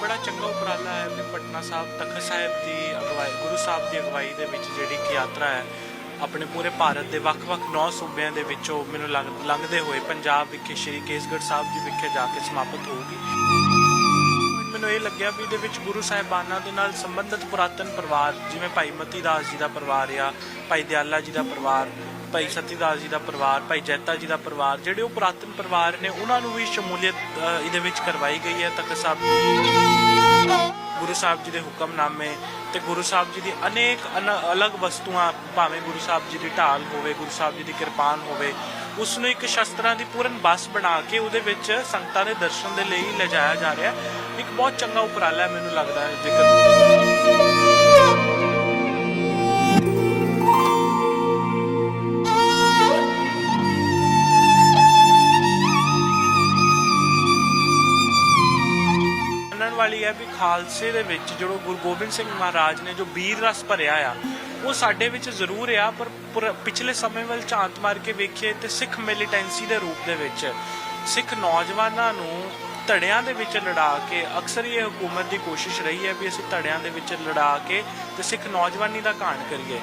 ਬੜਾ ਚੰਗਾ ਉਪਰਾਲਾ ਹੈ ਵੀ ਪਟਨਾ ਸਾਹਿਬ, ਤਖਤ ਸਾਹਿਬ ਦੀ ਅਗਵਾਈ, ਗੁਰੂ ਸਾਹਿਬ ਦੀ ਅਗਵਾਈ ਦੇ ਵਿੱਚ ਜਿਹੜੀ ਕਿ ਯਾਤਰਾ ਹੈ, ਆਪਣੇ ਪੂਰੇ ਭਾਰਤ ਦੇ ਵੱਖ-ਵੱਖ ਨੌ ਸੂਬਿਆਂ ਦੇ ਵਿੱਚੋਂ ਮੈਨੂੰ ਲੱਗ- ਲੰਘਦੇ ਹੋਏ ਪੰਜਾਬ ਵਿਖੇ, ਸ਼੍ਰੀ ਕੇਸਗੜ੍ਹ ਸਾਹਿਬ ਜੀ ਵਿਖੇ ਜਾ ਕੇ ਸਮਾਪਤ ਹੋਊਗੀ ਮੈਨੂੰ ਇਹ ਲੱਗਿਆ ਵੀ ਇਹਦੇ ਵਿੱਚ ਗੁਰੂ ਸਾਹਿਬਾਨਾਂ ਦੇ ਨਾਲ ਸੰਬੰਧਿਤ ਪੁਰਾਤਨ ਪਰਿਵਾਰ, ਜਿਵੇਂ ਭਾਈ ਮਤੀ ਦਾਸ ਜੀ ਦਾ ਪਰਿਵਾਰ ਆ, ਭਾਈ ਦਿਆਲਾ ਜੀ ਦਾ ਪਰਿਵਾਰ, ਭਾਈ ਸਤੀਦਾਸ ਜੀ ਦਾ ਪਰਿਵਾਰ, ਭਾਈ ਜੈਤਾ ਜੀ ਦਾ ਪਰਿਵਾਰ, ਜਿਹੜੇ ਉਹ ਪੁਰਾਤਨ ਪਰਿਵਾਰ ਨੇ, ਉਹਨਾਂ ਨੂੰ ਵੀ ਸ਼ਮੂਲੀਅਤ ਇਹਦੇ ਵਿੱਚ ਕਰਵਾਈ ਗਈ ਹੈ ਤਖਤ ਸਾਹਿਬ ਗੁਰੂ ਸਾਹਿਬ ਜੀ ਦੇ ਹੁਕਮਨਾਮੇ ਤੇ ਗੁਰੂ ਸਾਹਿਬ ਜੀ ਦੀ ਅਨੇਕ ਅਲੱਗ ਵਸਤੂਆਂ, ਭਾਵੇਂ ਗੁਰੂ ਸਾਹਿਬ ਜੀ ਦੀ ਢਾਲ ਹੋਵੇ, ਗੁਰੂ ਸਾਹਿਬ ਜੀ ਦੀ ਕਿਰਪਾਨ ਹੋਵੇ ਉਸ ਨੂੰ ਇੱਕ ਸ਼ਸਤਰਾਂ ਦੀ ਪੂਰਨ ਬੱਸ ਬਣਾ ਕੇ ਉਹਦੇ ਵਿੱਚ ਸੰਗਤਾਂ ਦੇ ਦਰਸ਼ਨ ਦੇ ਲਈ ਲਿਜਾਇਆ ਜਾ ਰਿਹਾ। ਇੱਕ ਬਹੁਤ ਚੰਗਾ ਉਪਰਾਲਾ ਮੈਨੂੰ ਲੱਗਦਾ ਹੈ, ਜੇਕਰ ਵਾਲੀ ਹੈ ਵੀ ਖਾਲਸੇ ਦੇ ਵਿੱਚ ਜਦੋਂ ਗੁਰੂ ਗੋਬਿੰਦ ਸਿੰਘ ਮਹਾਰਾਜ ਨੇ ਜੋ ਵੀਰ ਰਸ ਭਰਿਆ ਆ, ਉਹ ਸਾਡੇ ਵਿੱਚ ਜ਼ਰੂਰ ਆ, ਪਰ ਪਿਛਲੇ ਸਮੇਂ ਵੱਲ ਝਾਂਤ ਮਾਰ ਕੇ ਵੇਖੀਏ ਤੇ ਸਿੱਖ ਮਿਲੀਟੈਂਸੀ ਦੇ ਰੂਪ ਦੇ ਵਿੱਚ, ਸਿੱਖ ਨੌਜਵਾਨਾਂ ਨੂੰ ਧੜਿਆਂ ਦੇ ਵਿੱਚ ਲੜਾ ਕੇ ਅਕਸਰ ਇਹ ਹਕੂਮਤ ਦੀ ਕੋਸ਼ਿਸ਼ ਰਹੀ ਹੈ ਵੀ ਅਸੀਂ ਧੜਿਆਂ ਦੇ ਵਿੱਚ ਲੜਾ ਕੇ ਤੇ ਸਿੱਖ ਨੌਜਵਾਨੀ ਦਾ ਕਾਣ ਕਰੀਏ।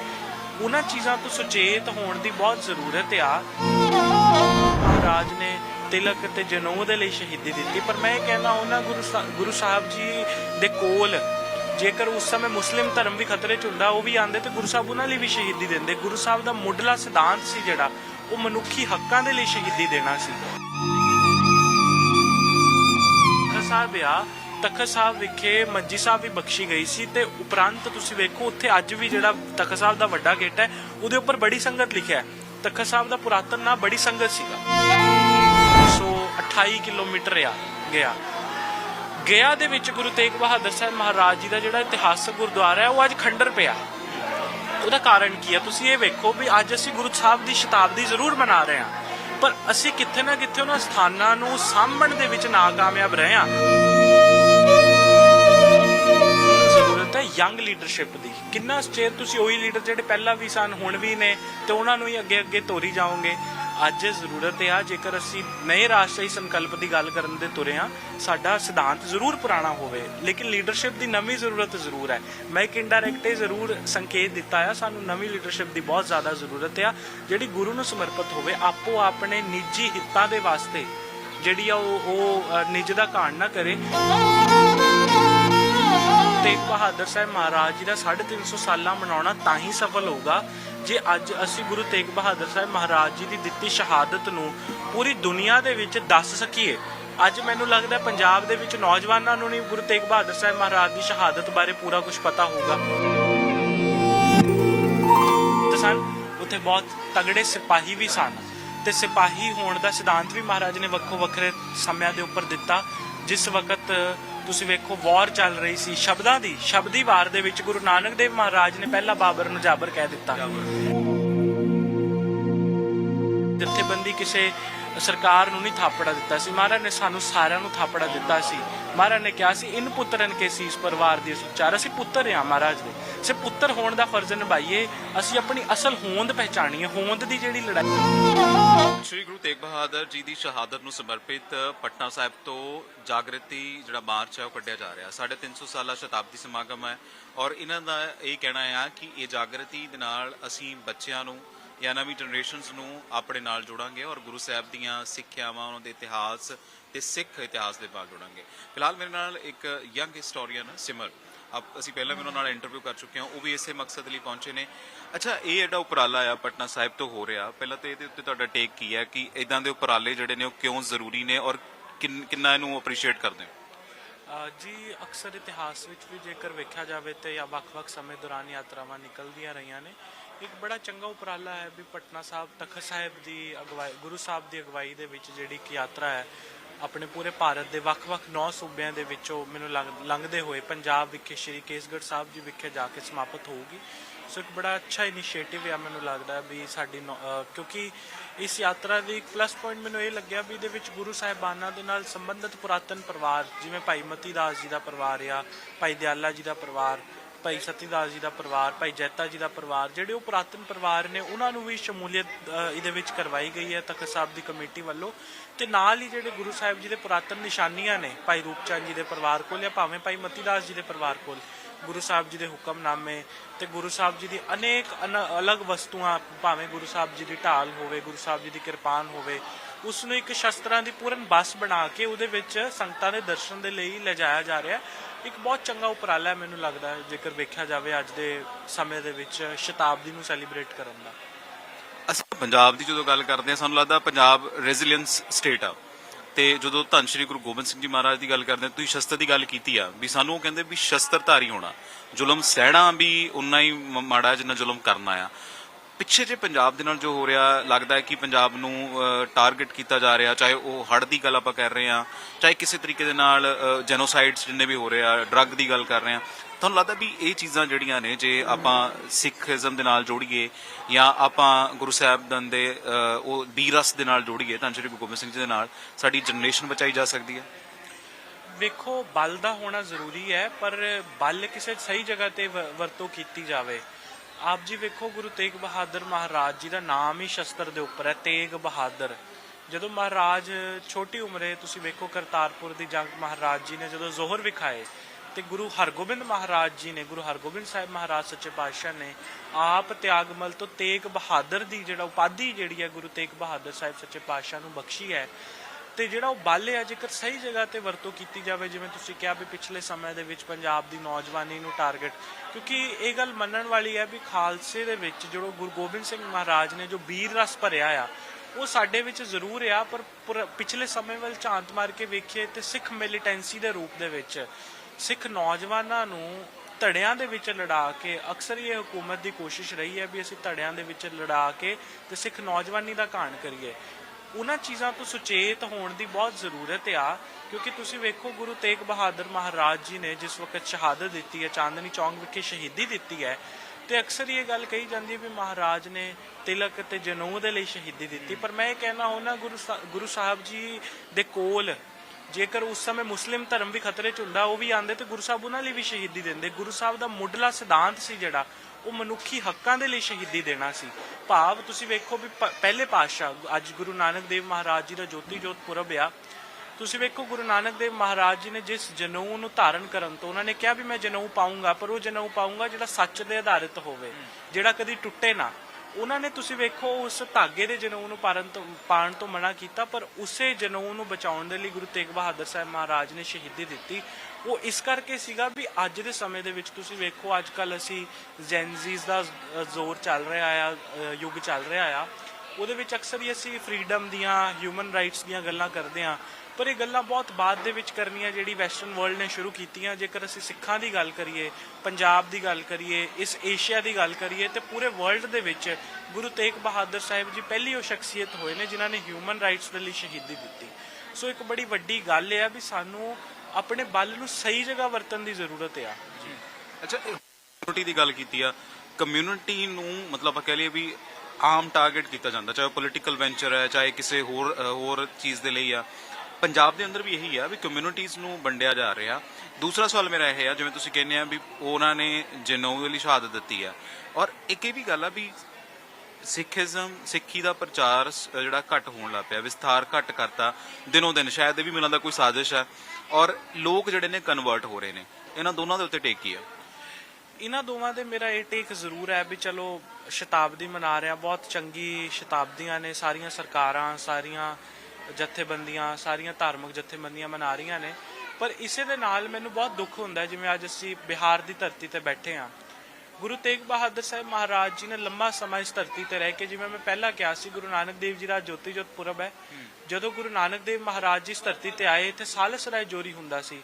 ਉਹਨਾਂ ਚੀਜ਼ਾਂ ਤੋਂ ਸੁਚੇਤ ਹੋਣ ਦੀ ਬਹੁਤ ਜ਼ਰੂਰਤ ਆ। ਮਹਾਰਾਜ ਨੇ ਤਿਲਕ ਤੇ ਜਨੇਊ ਦੇ ਲਈ ਸ਼ਹੀਦੀ ਦਿੱਤੀ। ਪਰ ਮੈਂ ਇਹ ਕਹਿਣਾ ਉਹਨਾਂ ਗੁਰੂ ਸਾ- ਗੁਰੂ ਸਾਹਿਬ ਜੀ ਦੇ ਕੋਲ ਜੇਕਰ ਉਸ ਸਮੇਂ ਮੁਸਲਿਮ ਧਰਮ ਵੀ ਖਤਰੇ 'ਚ ਹੁੰਦਾ, ਉਹ ਵੀ ਆਂਦੇ ਤੇ ਗੁਰੂ ਸਾਹਿਬ ਉਹਨਾਂ ਲਈ ਵੀ ਸ਼ਹੀਦੀ ਦਿੰਦੇ। ਗੁਰੂ ਸਾਹਿਬ ਦਾ ਮੁੱਢਲਾ ਸਿਧਾਂਤ ਸੀ ਜਿਹੜਾ, ਉਹ ਮਨੁੱਖੀ ਹੱਕਾਂ ਦੇ ਲਈ ਸ਼ਹੀਦੀ ਦੇਣਾ ਸੀ। ਤਖਤ ਸਾਹਿਬ ਆ, ਤਖਤ ਸਾਹਿਬ ਵਿਖੇ ਮੰਜੀ ਸਾਹਿਬ ਵੀ ਬਖਸ਼ੀ ਗਈ ਸੀ ਤੇ ਉਪਰੰਤ ਤੁਸੀਂ ਵੇਖੋ, ਉੱਥੇ ਅੱਜ ਵੀ ਜਿਹੜਾ ਤਖਤ ਸਾਹਿਬ ਦਾ ਵੱਡਾ ਗੇਟ ਹੈ, ਉਹਦੇ ਉੱਪਰ ਬੜੀ ਸੰਗਤ ਲਿਖਿਆ ਹੈ। ਤਖਤ ਸਾਹਿਬ ਦਾ ਪੁਰਾਤਨ ਨਾਂ ਬੜੀ ਸੰਗਤ ਸੀਗਾ। 28 ਕਿਲੋਮੀਟਰ ਆ, ਗਿਆ। ਗਿਆ ਦੇ ਵਿੱਚ ਗੁਰੂ ਤੇਗ ਬਹਾਦਰ ਸਾਹਿਬ ਮਹਾਰਾਜ ਜੀ ਦਾ ਜਿਹੜਾ ਇਤਿਹਾਸਕ ਗੁਰਦੁਆਰਾ ਹੈ, ਉਹ ਅੱਜ ਖੰਡਰ ਪਿਆ। ਉਹਦਾ ਕਾਰਨ ਕੀ ਹੈ ਤੁਸੀਂ ਇਹ ਵੇਖੋ ਵੀ ਅੱਜ ਅਸੀਂ ਗੁਰੂ ਸਾਹਿਬ ਦੀ ਸ਼ਤਾਬਦੀ ਜ਼ਰੂਰ ਮਨਾ ਰਹੇ ਹਾਂ, ਪਰ ਅਸੀਂ ਕਿੱਥੇ ਨਾ ਕਿੱਥੇ ਉਹਨਾਂ ਸਥਾਨਾਂ ਨੂੰ ਸਾਂਭਣ ਦੇ ਵਿੱਚ ਨਾਕਾਮਯਾਬ ਰਹੇ ਹਾਂ। ਜ਼ਰੂਰਤ ਹੈ ਯੰਗ ਲੀਡਰਸ਼ਿਪ ਦੀ। ਕਿੰਨਾ ਚਿਰ ਤੁਸੀਂ ਉਹੀ ਲੀਡਰ ਜਿਹੜੇ ਪਹਿਲਾਂ ਵੀ ਸਨ, ਹੁਣ ਵੀ ਨੇ, ਤੇ ਉਹਨਾਂ ਨੂੰ ਹੀ ਅੱਗੇ ਅੱਗੇ ਤੋਰੀ ਜਾਓਗੇ। ਅੱਜ ਜ਼ਰੂਰਤ ਹੈ ਜੇਕਰ ਅਸੀਂ ਨਵੇਂ ਰਾਸ਼ਟਰੀ ਸੰਕਲਪ ਦੀ ਗੱਲ ਕਰਨ ਦੇ ਤੁਰੇ ਹਾਂ, ਸਾਡਾ ਸਿਧਾਂਤ ਜ਼ਰੂਰ ਪੁਰਾਣਾ ਹੋਵੇ, ਲੇਕਿਨ ਲੀਡਰਸ਼ਿਪ ਦੀ ਨਵੀਂ ਜ਼ਰੂਰਤ ਜ਼ਰੂਰ ਹੈ। ਮੈਂ ਇੱਕ ਇਨਡਾਇਰੈਕਟ ਜ਼ਰੂਰ ਸੰਕੇਤ ਦਿੱਤਾ ਆ, ਸਾਨੂੰ ਨਵੀਂ ਲੀਡਰਸ਼ਿਪ ਦੀ ਬਹੁਤ ਜ਼ਿਆਦਾ ਜ਼ਰੂਰਤ ਆ, ਜਿਹੜੀ ਗੁਰੂ ਨੂੰ ਸਮਰਪਿਤ ਹੋਵੇ, ਆਪੋ ਆਪਣੇ ਨਿੱਜੀ ਹਿੱਤਾਂ ਦੇ ਵਾਸਤੇ, ਜਿਹੜੀ ਆ ਉਹ ਉਹ ਨਿੱਜ ਦਾ ਘਾਣ ਨਾ ਕਰੇ। ਤੇਗ ਬਹਾਦਰ ਸਾਹਿਬ ਮਹਾਰਾਜ ਜੀ ਦਾ 350 ਸਾਲਾ ਮਨਾਉਣਾ ਤਾਂ ਹੀ ਸਫਲ ਹੋਊਗਾ, ਜੇ ਅੱਜ ਅਸੀਂ ਗੁਰੂ ਤੇਗ ਬਹਾਦਰ ਸਾਹਿਬ ਮਹਾਰਾਜ ਜੀ ਦੀ ਦਿੱਤੀ ਸ਼ਹਾਦਤ ਨੂੰ ਪੂਰੀ ਦੁਨੀਆ ਦੇ ਵਿੱਚ ਦੱਸ ਸਕੀਏ। ਅੱਜ ਮੈਨੂੰ ਲੱਗਦਾ ਪੰਜਾਬ ਦੇ ਵਿੱਚ ਨੌਜਵਾਨਾਂ ਨੂੰ ਨਹੀਂ ਗੁਰੂ ਤੇਗ ਬਹਾਦਰ ਸਾਹਿਬ ਮਹਾਰਾਜ ਦੀ ਸ਼ਹਾਦਤ ਬਾਰੇ ਪੂਰਾ ਕੁਝ ਪਤਾ ਹੋਊਗਾ। ਤੇ ਸਨ, ਉੱਥੇ ਬਹੁਤ ਤਗੜੇ ਸਿਪਾਹੀ ਵੀ ਸਨ। ਤੇ ਸਿਪਾਹੀ ਹੋਣ ਦਾ ਸਿਧਾਂਤ ਵੀ ਮਹਾਰਾਜ ਨੇ ਵੱਖੋ ਵੱਖਰੇ ਸਮਿਆਂ ਦੇ ਉੱਪਰ ਦਿੱਤਾ, ਜਿਸ ਵਕਤ ਤੁਸੀਂ ਵੇਖੋ ਵਾਰ ਚੱਲ ਰਹੀ ਸੀ ਸ਼ਬਦਾਂ ਦੀ ਸ਼ਬਦੀ ਵਾਰ ਦੇ ਵਿੱਚ ਗੁਰੂ ਨਾਨਕ ਦੇਵ ਮਹਾਰਾਜ ਨੇ ਪਹਿਲਾ ਬਾਬਰ ਨੂੰ ਜਾਬਰ ਕਹਿ ਦਿੱਤਾ। ਜਥੇਬੰਦੀ ਕਿਸੇ ਸਰਕਾਰ ਨੂੰ ਨਹੀਂ ਥਾਪੜਾ ਦਿੱਤਾ ਸੀ। ਮਹਾਰਾਜ ਨੇ ਸਾਨੂੰ ਸਾਰਿਆਂ ਨੂੰ ਥਾਪੜਾ ਦਿੱਤਾ ਸੀ। ਮਹਾਰਾਜ ਨੇ ਕਿਹਾ ਸੀ, ਇਨ ਪੁੱਤਰਨ ਕੇ ਸੀਸ ਪਰਿਵਾਰ ਦੀ ਸੁਚਾਰ। ਅਸੀਂ ਪੁੱਤਰ ਆ ਮਹਾਰਾਜ ਦੇ। ਸੇ ਪੁੱਤਰ ਹੋਣ ਦਾ ਫਰਜ਼ ਨਿਭਾਈਏ। ਅਸੀਂ ਆਪਣੀ ਅਸਲ ਹੋਂਦ ਪਹਿਚਾਣੀਏ ਹੋਂਦ ਦੀ ਜਿਹੜੀ ਲੜਾਈ ਸ਼੍ਰੀ ਗੁਰੂ ਤੇਗ ਬਹਾਦਰ ਜੀ ਦੀ ਸ਼ਹਾਦਤ ਨੂੰ ਸਮਰਪਿਤ ਪਟਨਾ ਸਾਹਿਬ ਤੋਂ ਜਾਗਰਤੀ ਜਿਹੜਾ ਮਾਰਚ ਹੈ ਉਹ ਕੱਢਿਆ ਜਾ ਰਿਹਾ। 350 ਸਾਲਾ ਸ਼ਤਾਬਦੀ ਸਮਾਗਮ ਹੈ। ਔਰ ਇਹਨਾਂ ਦਾ ਇਹ ਕਹਿਣਾ ਹੈ ਕਿ ਇਹ ਜਾਗਰਤੀ ਦੇ ਨਾਲ ਅਸੀਂ ਬੱਚਿਆਂ ਨੂੰ ਜਾਂ ਨਵੀਂ ਜਨਰੇਸ਼ਨਸ ਨੂੰ ਆਪਣੇ ਨਾਲ ਜੋੜਾਂਗੇ ਔਰ ਗੁਰੂ ਸਾਹਿਬ ਦੀਆਂ ਸਿੱਖਿਆਵਾਂ, ਉਹਨਾਂ ਦੇ ਇਤਿਹਾਸ ਤੇ ਸਿੱਖ ਇਤਿਹਾਸ ਦੇ ਨਾਲ ਜੋੜਾਂਗੇ। ਫਿਲਹਾਲ ਮੇਰੇ ਨਾਲ ਇੱਕ ਯੰਗ ਹਿਸਟੋਰੀਅਨ ਸਿਮਰ। ਆਪ, ਅਸੀਂ ਪਹਿਲਾਂ ਵੀ ਉਹਨਾਂ ਨਾਲ ਇੰਟਰਵਿਊ ਕਰ ਚੁੱਕੇ ਹਾਂ, ਉਹ ਵੀ ਇਸੇ ਮਕਸਦ ਲਈ ਪਹੁੰਚੇ ਨੇ। ਅੱਛਾ, ਇਹ ਜਿਹੜਾ ਉਪਰਾਲਾ ਆ, ਪਟਨਾ ਸਾਹਿਬ ਤੋਂ ਹੋ ਰਿਹਾ, ਪਹਿਲਾਂ ਤਾਂ ਇਹਦੇ ਉੱਤੇ ਤੁਹਾਡਾ ਟੇਕ ਕੀ ਹੈ ਕਿ ਇਦਾਂ ਦੇ ਉਪਰਾਲੇ ਜਿਹੜੇ ਨੇ ਉਹ ਕਿਉਂ ਜ਼ਰੂਰੀ ਨੇ ਔਰ ਕਿੰਨਾ ਇਹਨੂੰ ਅਪਰੀਸ਼ੀਏਟ ਕਰਦੇ ਹੋ? ਜੀ, ਅਕਸਰ ਇਤਿਹਾਸ ਵਿੱਚ ਵੀ ਜੇਕਰ ਵੇਖਿਆ ਜਾਵੇ ਤੇ ਜਾਂ ਵੱਖ-ਵੱਖ ਸਮੇਂ ਦੌਰਾਨ ਯਾਤਰਾਵਾਂ ਨਿਕਲਦੀਆਂ ਰਹੀਆਂ ਨੇ ਇੱਕ ਬੜਾ ਚੰਗਾ ਉਪਰਾਲਾ ਹੈ ਵੀ ਪਟਨਾ ਸਾਹਿਬ, ਤਖਤ ਸਾਹਿਬ ਦੀ ਅਗਵਾਈ, ਗੁਰੂ ਸਾਹਿਬ ਦੀ ਅਗਵਾਈ ਦੇ ਵਿੱਚ ਜਿਹੜੀ ਇੱਕ ਯਾਤਰਾ ਹੈ, ਆਪਣੇ ਪੂਰੇ ਭਾਰਤ ਦੇ ਵੱਖ-ਵੱਖ ਨੌ ਸੂਬਿਆਂ ਦੇ ਵਿੱਚੋਂ ਮੈਨੂੰ ਲੱਗ- ਲੰਘਦੇ ਹੋਏ ਪੰਜਾਬ ਵਿਖੇ ਸ਼੍ਰੀ ਕੇਸਗੜ੍ਹ ਸਾਹਿਬ ਜੀ ਵਿਖੇ ਜਾ ਕੇ ਸਮਾਪਤ ਹੋਊਗੀ। ਸੋ ਇੱਕ ਬੜਾ ਅੱਛਾ ਇਨੀਸ਼ੀਏਟਿਵ ਆ ਮੈਨੂੰ ਲੱਗਦਾ ਵੀ ਸਾਡੀ ਨੌ- ਕਿਉਂਕਿ ਇਸ ਯਾਤਰਾ ਦੀ ਪਲੱਸ ਪੁਆਇੰਟ ਮੈਨੂੰ ਇਹ ਲੱਗਿਆ ਵੀ ਇਹਦੇ ਵਿੱਚ ਗੁਰੂ ਸਾਹਿਬਾਨਾਂ ਦੇ ਨਾਲ ਸੰਬੰਧਿਤ ਪੁਰਾਤਨ ਪਰਿਵਾਰ, ਜਿਵੇਂ ਭਾਈ ਮਤੀ ਦਾਸ ਜੀ ਦਾ ਪਰਿਵਾਰ ਆ, ਭਾਈ ਦਿਆਲਾ ਜੀ ਦਾ ਪਰਿਵਾਰ ਭਾਈ ਸਤੀਦਾਸ ਜੀ ਦਾ ਪਰਿਵਾਰ, ਭਾਈ ਜੈਤਾ ਜੀ ਦਾ ਪਰਿਵਾਰ, ਜਿਹੜੇ ਉਹ ਪੁਰਾਤਨ ਪਰਿਵਾਰ ਨੇ, ਉਹਨਾਂ ਨੂੰ ਵੀ ਸ਼ਮੂਲੀਅਤ ਇਹਦੇ ਵਿੱਚ ਕਰਵਾਈ ਗਈ ਹੈ, ਤਖਤ ਸਾਹਿਬ ਦੀ ਕਮੇਟੀ ਵੱਲੋਂ। ਤੇ ਨਾਲ ਹੀ ਜਿਹੜੇ ਗੁਰੂ ਸਾਹਿਬ ਜੀ ਦੇ ਪੁਰਾਤਨ ਨਿਸ਼ਾਨੀਆਂ ਨੇ, ਭਾਈ ਰੂਪਚੰਦ ਜੀ ਦੇ ਪਰਿਵਾਰ ਕੋਲ ਜਾਂ ਭਾਵੇਂ ਭਾਈ ਮਤੀਦਾਸ ਜੀ ਦੇ ਪਰਿਵਾਰ ਕੋਲ, ਗੁਰੂ ਸਾਹਿਬ ਜੀ ਦੇ ਹੁਕਮਨਾਮੇ ਤੇ ਗੁਰੂ ਸਾਹਿਬ ਜੀ ਦੀ ਅਨੇਕ ਅਨ- ਅਲੱਗ ਵਸਤੂਆਂ, ਭਾਵੇਂ ਗੁਰੂ ਸਾਹਿਬ ਜੀ ਦੀ ਢਾਲ ਹੋਵੇ, ਗੁਰੂ ਸਾਹਿਬ ਜੀ ਦੀ ਕਿਰਪਾਨ ਹੋਵੇ, ਉਸ ਨੂੰ ਇੱਕ ਸ਼ਸਤਰਾਂ ਦੀ ਪੂਰਨ ਬੱਸ ਬਣਾ ਕੇ ਉਹਦੇ ਵਿੱਚ ਸੰਗਤਾਂ ਦੇ ਦਰਸ਼ਨ ਦੇ ਲਈ ਲਿਜਾਇਆ ਜਾ ਰਿਹਾ। ਇੱਕ ਬਹੁਤ ਚੰਗਾ ਉਪਰਾਲਾ ਹੈ, ਮੈਨੂੰ ਲੱਗਦਾ ਹੈ, ਜੇਕਰ ਵੇਖਿਆ ਜਾਵੇ ਅੱਜ ਦੇ ਸਮੇਂ ਦੇ ਵਿੱਚ ਸ਼ਤਾਬਦੀ ਨੂੰ ਸੈਲੀਬ੍ਰੇਟ ਕਰਨ ਦਾ। ਅਸੀਂ ਪੰਜਾਬ ਦੀ ਜਦੋਂ ਗੱਲ ਕਰਦੇ ਹਾਂ, ਸਾਨੂੰ ਲੱਗਦਾ ਪੰਜਾਬ ਰੈਜ਼ਿਲੀਅੰਸ ਸਟੇਟ ਆ। ਤੇ ਜਦੋਂ ਧੰਨ ਸ਼੍ਰੀ ਗੁਰੂ ਗੋਬਿੰਦ ਸਿੰਘ ਜੀ ਮਹਾਰਾਜ ਦੀ ਗੱਲ ਕਰਦੇ ਤੁਸੀਂ ਸ਼ਸਤਰ ਦੀ ਗੱਲ ਕੀਤੀ ਆ, ਵੀ ਸਾਨੂੰ ਉਹ ਕਹਿੰਦੇ ਵੀ ਸ਼ਸਤਰਧਾਰੀ ਹੋਣਾ। ਜ਼ੁਲਮ ਸਹਿਣਾ ਵੀ ਉਨਾ ਹੀ ਮਾੜਾ ਜਿੰਨਾ ਜ਼ੁਲਮ ਕਰਨਾ ਆ। ਪਿੱਛੇ ਜੇ ਪੰਜਾਬ ਦੇ ਨਾਲ ਜੋ ਹੋ ਰਿਹਾ ਲੱਗਦਾ ਹੈ ਕਿ ਪੰਜਾਬ ਨੂੰ ਟਾਰਗੇਟ ਕੀਤਾ ਜਾ ਰਿਹਾ ਚਾਹੇ ਉਹ ਹੜ੍ਹ ਦੀ ਗੱਲ ਆਪਾਂ ਕਰ ਰਹੇ ਆ ਚਾਹੇ ਕਿਸੇ ਤਰੀਕੇ ਦੇ ਨਾਲ ਜੈਨੋਸਾਈਡਸ ਜਿੰਨੇ ਵੀ ਹੋ ਰਹੇ ਆ ਡਰੱਗ ਦੀ ਗੱਲ ਕਰ ਰਹੇ ਆ ਤੁਹਾਨੂੰ ਲੱਗਦਾ ਵੀ ਇਹ ਚੀਜ਼ਾਂ ਜਿਹੜੀਆਂ ਨੇ ਜੇ ਆਪਾਂ ਸਿੱਖੀਜ਼ਮ ਦੇ ਨਾਲ ਜੋੜੀਏ ਜਾਂ ਆਪਾਂ ਗੁਰੂ ਸਾਹਿਬ ਦਨ ਦੇ ਅ, ਉਹ ਵੀਰਸ ਦੇ ਨਾਲ ਜੋੜੀਏ ਤਾਂ ਸ਼੍ਰੀ ਗੁਰੂ ਗੋਬਿੰਦ ਸਿੰਘ ਜੀ ਦੇ ਨਾਲ ਸਾਡੀ ਜਨਰੇਸ਼ਨ ਬਚਾਈ ਜਾ ਸਕਦੀ ਹੈ? ਵੇਖੋ ਬਲ ਦਾ ਹੋਣਾ ਜ਼ਰੂਰੀ ਹੈ ਪਰ ਬਲ ਕਿਸੇ ਸਹੀ ਜਗ੍ਹਾ ਤੇ ਵਰਤੋਂ ਕੀਤੀ ਜਾਵੇ। ਆਪ ਜੀ ਵੇਖੋ ਗੁਰੂ ਤੇਗ ਬਹਾਦਰ ਮਹਾਰਾਜ ਜੀ ਦਾ ਨਾਮ ਹੀ ਸ਼ਸਤਰ ਦੇ ਉੱਪਰ ਹੈ, ਤੇਗ ਬਹਾਦਰ। ਜਦੋਂ ਮਹਾਰਾਜ ਛੋਟੀ ਉਮਰੇ ਤੁਸੀਂ ਵੇਖੋ ਕਰਤਾਰਪੁਰ ਦੀ ਜੰਗ ਮਹਾਰਾਜ ਜੀ ਨੇ ਜਦੋਂ ਜ਼ੋਹਰ ਵਿਖਾਏ, ਤੇ ਗੁਰੂ ਹਰਗੋਬਿੰਦ ਮਹਾਰਾਜ ਜੀ ਨੇ, ਗੁਰੂ ਹਰਗੋਬਿੰਦ ਸਾਹਿਬ ਮਹਾਰਾਜ ਸੱਚੇ ਪਾਤਸ਼ਾਹ ਨੇ ਆਪ ਤਿਆਗਮਲ ਤੋਂ ਤੇਗ ਬਹਾਦਰ ਦੀ ਜਿਹੜਾ ਉਪਾਧੀ ਜਿਹੜੀ ਹੈ, ਗੁਰੂ ਤੇਗ ਬਹਾਦਰ ਸਾਹਿਬ ਸੱਚੇ ਪਾਤਸ਼ਾਹ ਨੂੰ ਬਖਸ਼ੀ ਹੈ ਤੇ ਜਿਹੜਾ ਉਹ ਬਲ ਹੈ ਜੇਕਰ ਸਹੀ ਜਗ੍ਹਾ ਤੇ ਵਰਤੋਂ ਕੀਤੀ ਜਾਵੇ, ਜਿਵੇਂ ਤੁਸੀਂ ਕਿਹਾ ਵੀ ਪਿਛਲੇ ਸਮੇਂ ਦੇ ਵਿੱਚ ਪੰਜਾਬ ਦੀ ਨੌਜਵਾਨੀ ਨੂੰ ਟਾਰਗੇਟ ਕਿਉਂਕਿ ਇਹ ਗੱਲ ਮੰਨਣ ਵਾਲੀ ਹੈ ਵੀ ਖਾਲਸੇ ਦੇ ਵਿੱਚ ਜਿਹੜਾ ਗੁਰੂ ਗੋਬਿੰਦ ਸਿੰਘ ਮਹਾਰਾਜ ਨੇ ਜੋ ਵੀਰ ਰਸ ਭਰਿਆ ਆ, ਉਹ ਸਾਡੇ ਵਿੱਚ ਜ਼ਰੂਰ ਆ, ਪਰ ਪਿਛਲੇ ਸਮੇਂ ਵੱਲ ਝਾਂਤ ਮਾਰ ਕੇ ਵੇਖੀਏ ਤੇ ਸਿੱਖ ਮਿਲੀਟੈਂਸੀ ਦੇ ਰੂਪ ਦੇ ਵਿੱਚ, ਸਿੱਖ ਨੌਜਵਾਨਾਂ ਨੂੰ ਧੜਿਆਂ ਦੇ ਵਿੱਚ ਲੜਾ ਕੇ ਅਕਸਰ ਇਹ ਹਕੂਮਤ ਦੀ ਕੋਸ਼ਿਸ਼ ਰਹੀ ਹੈ ਵੀ ਅਸੀਂ ਧੜਿਆਂ ਦੇ ਵਿੱਚ ਲੜਾ ਕੇ ਤੇ ਸਿੱਖ ਨੌਜਵਾਨੀ ਦਾ ਘਾਣ ਕਰੀਏ। ਉਹਨਾਂ ਚੀਜ਼ਾਂ ਤੋਂ ਸੁਚੇਤ ਹੋਣ ਦੀ ਬਹੁਤ ਜ਼ਰੂਰਤ ਆ, ਕਿਉਂਕਿ ਤੁਸੀਂ ਵੇਖੋ ਗੁਰੂ ਤੇਗ ਬਹਾਦਰ ਮਹਾਰਾਜ ਜੀ ਨੇ ਜਿਸ ਵਕਤ ਸ਼ਹਾਦਤ ਦਿੱਤੀ ਹੈ, ਚਾਂਦਨੀ ਚੌਂਕ ਵਿਖੇ ਸ਼ਹੀਦੀ ਦਿੱਤੀ ਹੈ, ਤੇ ਅਕਸਰ ਇਹ ਗੱਲ ਕਹੀ ਜਾਂਦੀ ਹੈ ਵੀ ਮਹਾਰਾਜ ਨੇ ਤਿਲਕ ਤੇ ਜਨੂ ਦੇ ਲਈ ਸ਼ਹੀਦੀ ਦਿੱਤੀ। ਪਰ ਮੈਂ ਇਹ ਕਹਿਣਾ ਉਹਨਾਂ ਗੁਰੂ ਗੁਰੂ ਸਾਹਿਬ ਜੀ ਦੇ ਕੋਲ, ਜੇਕਰ ਉਸ ਸਮੇਂ ਮੁਸਲਿਮ ਧਰਮ ਵੀ ਖਤਰੇ 'ਚ ਹੁੰਦਾ, ਉਹ ਵੀ ਆਂਦੇ ਤੇ ਗੁਰੂ ਸਾਹਿਬ ਉਹਨਾਂ ਲਈ ਵੀ ਸ਼ਹੀਦੀ ਦਿੰਦੇ। ਗੁਰੂ ਸਾਹਿਬ ਦਾ ਮੁੱਢਲਾ ਸਿਧਾਂਤ ਸੀ ਜਿਹੜਾ ਉਹ ਮਨੁੱਖੀ ਹੱਕਾਂ ਦੇ ਲਈ ਸ਼ਹੀਦੀ ਦੇਣਾ ਸੀ। ਭਾਵ ਤੁਸੀਂ ਵੇਖੋ ਵੀ ਪਹਿਲੇ ਪਾਤਸ਼ਾਹ, ਅੱਜ ਗੁਰੂ ਨਾਨਕ ਦੇਵ ਮਹਾਰਾਜ ਜੀ ਦਾ ਜੋਤੀ ਜੋਤ ਪੁਰਬ ਆ। ਤੁਸੀਂ ਵੇਖੋ ਗੁਰੂ ਨਾਨਕ ਦੇਵ ਮਹਾਰਾਜ ਜੀ ਨੇ ਜਿਸ ਜਨੇਊ ਨੂੰ ਧਾਰਨ ਕਰਨ ਤੋਂ ਉਹਨਾਂ ਨੇ ਕਿਹਾ ਵੀ ਮੈਂ ਜਨੇਊ ਪਾਉਂਗਾ ਪਰ ਉਹ ਜਨੇਊ ਪਾਉਂਗਾ ਜਿਹੜਾ ਸੱਚ ਦੇ ਆਧਾਰਿਤ ਹੋਵੇ, ਜਿਹੜਾ ਕਦੀ ਟੁੱਟੇ ਨਾ। ਉਹਨਾਂ ਨੇ ਤੁਸੀਂ ਵੇਖੋ ਉਸ ਧਾਗੇ ਦੇ ਜਨੇਊ ਨੂੰ ਪਾਰਨ ਤੋਂ, ਪਾਣ ਤੋਂ ਮਨਾ ਕੀਤਾ, ਪਰ ਉਸੇ ਜਨੇਊ ਨੂੰ ਬਚਾਉਣ ਦੇ ਲਈ ਗੁਰੂ ਤੇਗ ਬਹਾਦਰ ਸਾਹਿਬ ਮਹਾਰਾਜ ਨੇ ਸ਼ਹੀਦੀ ਦਿੱਤੀ। ਉਹ ਇਸ ਕਰਕੇ ਸੀਗਾ ਵੀ ਅੱਜ ਦੇ ਸਮੇਂ ਦੇ ਵਿੱਚ ਤੁਸੀਂ ਵੇਖੋ ਅੱਜ ਕੱਲ ਅਸੀਂ ਜੈਨਜ਼ੀਜ਼ ਦਾ ਜ਼ੋਰ ਚੱਲ ਰਿਹਾ ਆ ਯੁੱਗ ਚੱਲ ਰਿਹਾ ਆ। ਉਹਦੇ ਵਿੱਚ ਅਕਸਰ ਹੀ ਅਸੀਂ ਫਰੀडम ਦੀਆਂ ਹਿਊਮਨ ਰਾਈਟਸ ਦੀਆਂ ਗੱਲਾਂ ਕਰਦੇ ਹਾਂ। ਪਰ ਇਹ ਗੱਲਾਂ ਬਹੁਤ ਬਾਅਦ ਦੇ ਵਿੱਚ ਕਰਨੀਆਂ, ਜਿਹੜੀ ਵੈਸਟਰਨ ਵਰਲਡ ਨੇ ਸ਼ੁਰੂ ਕੀਤੀਆਂ। ਜੇਕਰ ਅਸੀਂ ਸਿੱਖਾਂ ਦੀ ਗੱਲ ਕਰੀਏ, ਪੰਜਾਬ ਦੀ ਗੱਲ ਕਰੀਏ, ਇਸ ਏਸ਼ੀਆ ਦੀ ਗੱਲ ਕਰੀਏ, ਤੇ ਪੂਰੇ ਵਰਲਡ ਦੇ ਵਿੱਚ ਗੁਰੂ ਤੇਗ ਬਹਾਦਰ ਸਾਹਿਬ ਜੀ ਪਹਿਲੀ ਉਹ ਸ਼ਖਸੀਅਤ ਹੋਏ ਨੇ, ਜਿਨ੍ਹਾਂ ਨੇ ਹਿਊਮਨ ਰਾਈਟਸ ਦੇ ਲਈ ਸ਼ਹੀਦੀ ਦਿੱਤੀ। ਸੋ ਇੱਕ ਬੜੀ ਵੱਡੀ ਗੱਲ ਹੈ ਵੀ ਸਾਨੂੰ ਆਪਣੇ ਬਲ ਨੂੰ ਸਹੀ ਜਗ੍ਹਾ ਵਰਤਣ ਦੀ ਜ਼ਰੂਰਤ ਆ। ਅੱਛਾ ਕਮਿਊਨਿਟੀ ਦੀ ਗੱਲ ਕੀਤੀ ਆ। ਕਮਿਊਨਿਟੀ ਨੂੰ ਮਤਲਬ ਆਪਾਂ ਕਹਿ ਲਈਏ ਵੀ ਆਮ ਟਾਰਗੇਟ ਕੀਤਾ ਜਾਂਦਾ, ਚਾਹੇ ਪੋਲੀਟੀਕਲ ਵੈਂਚਰ ਹੈ, ਚਾਹੇ ਕਿਸੇ ਹੋਰ ਹੋਰ ਚੀਜ਼ ਦੇ ਲਈ ਆ। ਪੰਜਾਬ ਦੇ ਅੰਦਰ ਵੀ ਇਹੀ ਆ ਵੀ ਕਮਿਊਨਿਟੀਜ਼ ਨੂੰ ਵੰਡਿਆ ਜਾ ਰਿਹਾ। ਦੂਸਰਾ ਸਵਾਲ ਮੇਰਾ ਇਹ ਆ, ਜਿਵੇਂ ਤੁਸੀਂ ਕਹਿੰਦੇ ਆ ਵੀ ਉਹਨਾਂ ਨੇ ਜਨੋਂ ਲਈ ਸ਼ਹਾਦਤ ਦਿੱਤੀ ਆ। ਔਰ ਇੱਕ ਇਹ ਵੀ ਗੱਲ ਆ ਵੀ ਸਿੱਖੀਜ਼ਮ, ਸਿੱਖੀ ਦਾ ਪ੍ਰਚਾਰ ਜਿਹੜਾ ਘੱਟ ਹੋਣ ਲੱਗ ਪਿਆ, ਵਿਸਥਾਰ ਘੱਟ ਕਰਤਾ ਦਿਨੋਂ ਦਿਨ। ਸ਼ਾਇਦ ਇਹ ਵੀ ਮਿਲਾਂ ਦਾ ਕੋਈ ਸਾਜ਼ਿਸ਼ ਹੈ ਔਰ ਲੋਕ ਜਿਹੜੇ ਨੇ ਕਨਵਰਟ ਹੋ ਰਹੇ ਨੇ। ਇਹਨਾਂ ਦੋਨਾਂ ਦੇ ਉੱਤੇ ਟੇਕ ਕੀ ਆ। ਇਹਨਾਂ ਦੋਵਾਂ ਦੇ ਮੇਰਾ ਇਹ ਟੇਕ ਜ਼ਰੂਰ ਹੈ ਵੀ ਚਲੋ ਸ਼ਤਾਬਦੀ ਮਨਾ ਰਿਹਾ ਬਹੁਤ ਚੰਗੀ ਸ਼ਤਾਬਦੀਆਂ ਨੇ, ਸਾਰੀਆਂ ਸਰਕਾਰਾਂ, ਸਾਰੀਆਂ ਜਥੇਬੰਦੀਆਂ, ਸਾਰੀਆਂ ਧਾਰਮਿਕ ਜਥੇਬੰਦੀਆਂ ਮਨਾ ਰਹੀਆਂ ਨੇ। ਪਰ ਇਸੇ ਦੇ ਨਾਲ ਮੈਨੂੰ ਬਹੁਤ ਦੁੱਖ ਹੁੰਦਾ ਹੈ, ਜਿਵੇਂ ਅੱਜ ਅਸੀਂ ਬਿਹਾਰ ਦੀ ਧਰਤੀ ਤੇ ਬੈਠੇ ਆ ਗੁਰੂ ਤੇਗ ਬਹਾਦਰ ਸਾਹਿਬ ਮਹਾਰਾਜ ਜੀ ਨੇ ਲੰਮਾ ਸਮਾਂ ਇਸ ਧਰਤੀ ਤੇ ਰਹਿ ਕੇ ਜਿਵੇਂ ਮੈਂ ਪਹਿਲਾਂ ਕਿਹਾ ਸੀ ਗੁਰੂ ਨਾਨਕ ਦੇਵ ਜੀ ਦਾ ਜੋਤੀ ਜੋਤ ਪੁਰਬ ਹੈ। ਜਦੋਂ ਗੁਰੂ ਨਾਨਕ ਦੇਵ ਮਹਾਰਾਜ ਜੀ ਇਸ ਧਰਤੀ ਤੇ ਆਏ ਤੇ ਸਾਲਸ ਰਾਏ ਜੋਰੀ ਹੁੰਦਾ ਸੀ।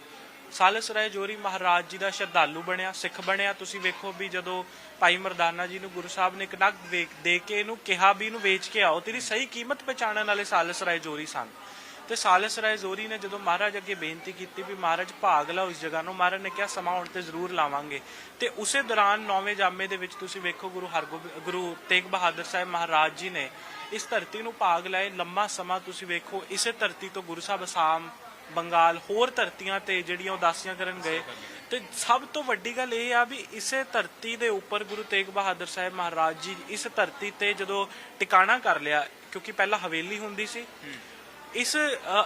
ਸਾਲਸ ਰਾਏ ਜੋਰੀ ਮਹਾਰਾਜ ਜੀ ਦਾ ਸ਼ਰਧਾਲੂ ਬਣਿਆ ਸਿੱਖ ਬਣਿਆ। ਤੁਸੀਂ ਵੇਖੋ ਵੀ ਜਦੋਂ ਭਾਈ ਮਰਦਾਨਾ ਜੀ ਨੂੰ ਗੁਰੂ ਸਾਹਿਬ ਨੇ ਵੇਖ ਦੇ ਕੇ ਇਹਨੂੰ ਕਿਹਾ ਵੀ ਇਹਨੂੰ ਵੇਚ ਕੇ ਆਓ ਤੇਰੀ ਸਹੀ ਕੀਮਤ ਪਛਾਣਨ ਵਾਲੇ ਸਾਲਸ ਰਾਏ ਜੋਰੀ ਸਨ। ਤੇ ਸਾਲਸ ਰਾਏ ਜ਼ੋਰੀ ਨੇ ਜਦੋਂ ਮਹਾਰਾਜ ਅੱਗੇ ਬੇਨਤੀ ਕੀਤੀ ਵੀ ਮਹਾਰਾਜ ਭਾਗ ਲਓ ਇਸ ਜਗ੍ਹਾ ਨੂੰ, ਮਹਾਰਾਜ ਨੇ ਕਿਹਾ ਸਮਾਂ ਹੁਣ ਤੇ ਜ਼ਰੂਰ ਲਾਵਾਂਗੇ। ਤੇ ਉਸੇ ਦੌਰਾਨ ਨੌਵੇਂ ਜਾਮੇ ਦੇ ਵਿੱਚ ਤੁਸੀਂ ਵੇਖੋ ਗੁਰੂ ਹਰਗੋਬਿੰਦ, ਗੁਰੂ ਤੇਗ ਬਹਾਦਰ ਸਾਹਿਬ ਮਹਾਰਾਜ ਜੀ ਨੇ ਇਸ ਧਰਤੀ ਨੂੰ ਭਾਗ ਲਾਏ। ਲੰਮਾ ਸਮਾਂ ਤੁਸੀਂ ਵੇਖੋ, ਇਸੇ ਧਰਤੀ ਤੋਂ ਗੁਰੂ ਸਾਹਿਬ ਅਸਾਮ, ਬੰਗਾਲ ਹੋਰ ਧਰਤੀਆਂ ਤੇ ਜਿਹੜੀਆਂ ਉਦਾਸੀਆਂ ਕਰਨ ਗਏ। ਤੇ ਸਭ ਤੋਂ ਵੱਡੀ ਗੱਲ ਇਹ ਆ ਵੀ ਇਸੇ ਧਰਤੀ ਦੇ ਉੱਪਰ ਗੁਰੂ ਤੇਗ ਬਹਾਦਰ ਸਾਹਿਬ ਮਹਾਰਾਜ ਜੀ ਇਸ ਧਰਤੀ ਤੇ ਜਦੋਂ ਟਿਕਾਣਾ ਕਰ ਲਿਆ, ਕਿਉਂਕਿ ਪਹਿਲਾਂ ਹਵੇਲੀ ਹੁੰਦੀ ਸੀ ਇਸ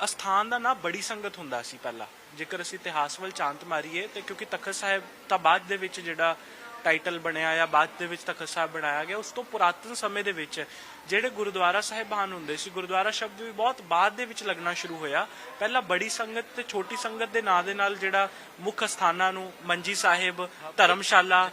ਅਸਥਾਨ ਦਾ ਨਾਂ ਬੜੀ ਸੰਗਤ ਹੁੰਦਾ ਸੀ ਪਹਿਲਾਂ। ਜੇਕਰ ਅਸੀਂ ਇਤਿਹਾਸ ਵੱਲ ਚਾਂਤ ਮਾਰੀਏ ਤੇ ਕਿਉਂਕਿ ਤਖਤ ਸਾਹਿਬ ਤਾਂ ਬਾਅਦ ਦੇ ਵਿੱਚ ਜਿਹੜਾ ਟਾਈਟਲ ਬਣਿਆ ਜਾਂ ਬਾਅਦ ਦੇ ਵਿੱਚ ਤਖਤ ਸਾਹਿਬ ਬਣਾਇਆ ਗਿਆ ਉਸ ਤੋਂ ਪੁਰਾਤਨ ਸਮੇਂ ਦੇ ਵਿੱਚ ਜਿਹੜੇ ਗੁਰਦੁਆਰਾ ਸਾਹਿਬਾਨ ਹੁੰਦੇ ਸੀ ਗੁਰਦੁਆਰਾ ਸ਼ਬਦ ਵੀ ਬਹੁਤ ਬਾਅਦ ਦੇ ਵਿੱਚ ਲੱਗਣਾ ਸ਼ੁਰੂ ਹੋਇਆ। ਪਹਿਲਾਂ ਬੜੀ ਸੰਗਤ ਤੇ ਛੋਟੀ ਸੰਗਤ ਦੇ ਨਾਂ ਦੇ ਨਾਲ ਜਿਹੜਾ ਮੁੱਖ ਸਥਾਨਾਂ ਨੂੰ ਮੰਜੀ ਸਾਹਿਬ ਧਰਮਸ਼ਾਲਾ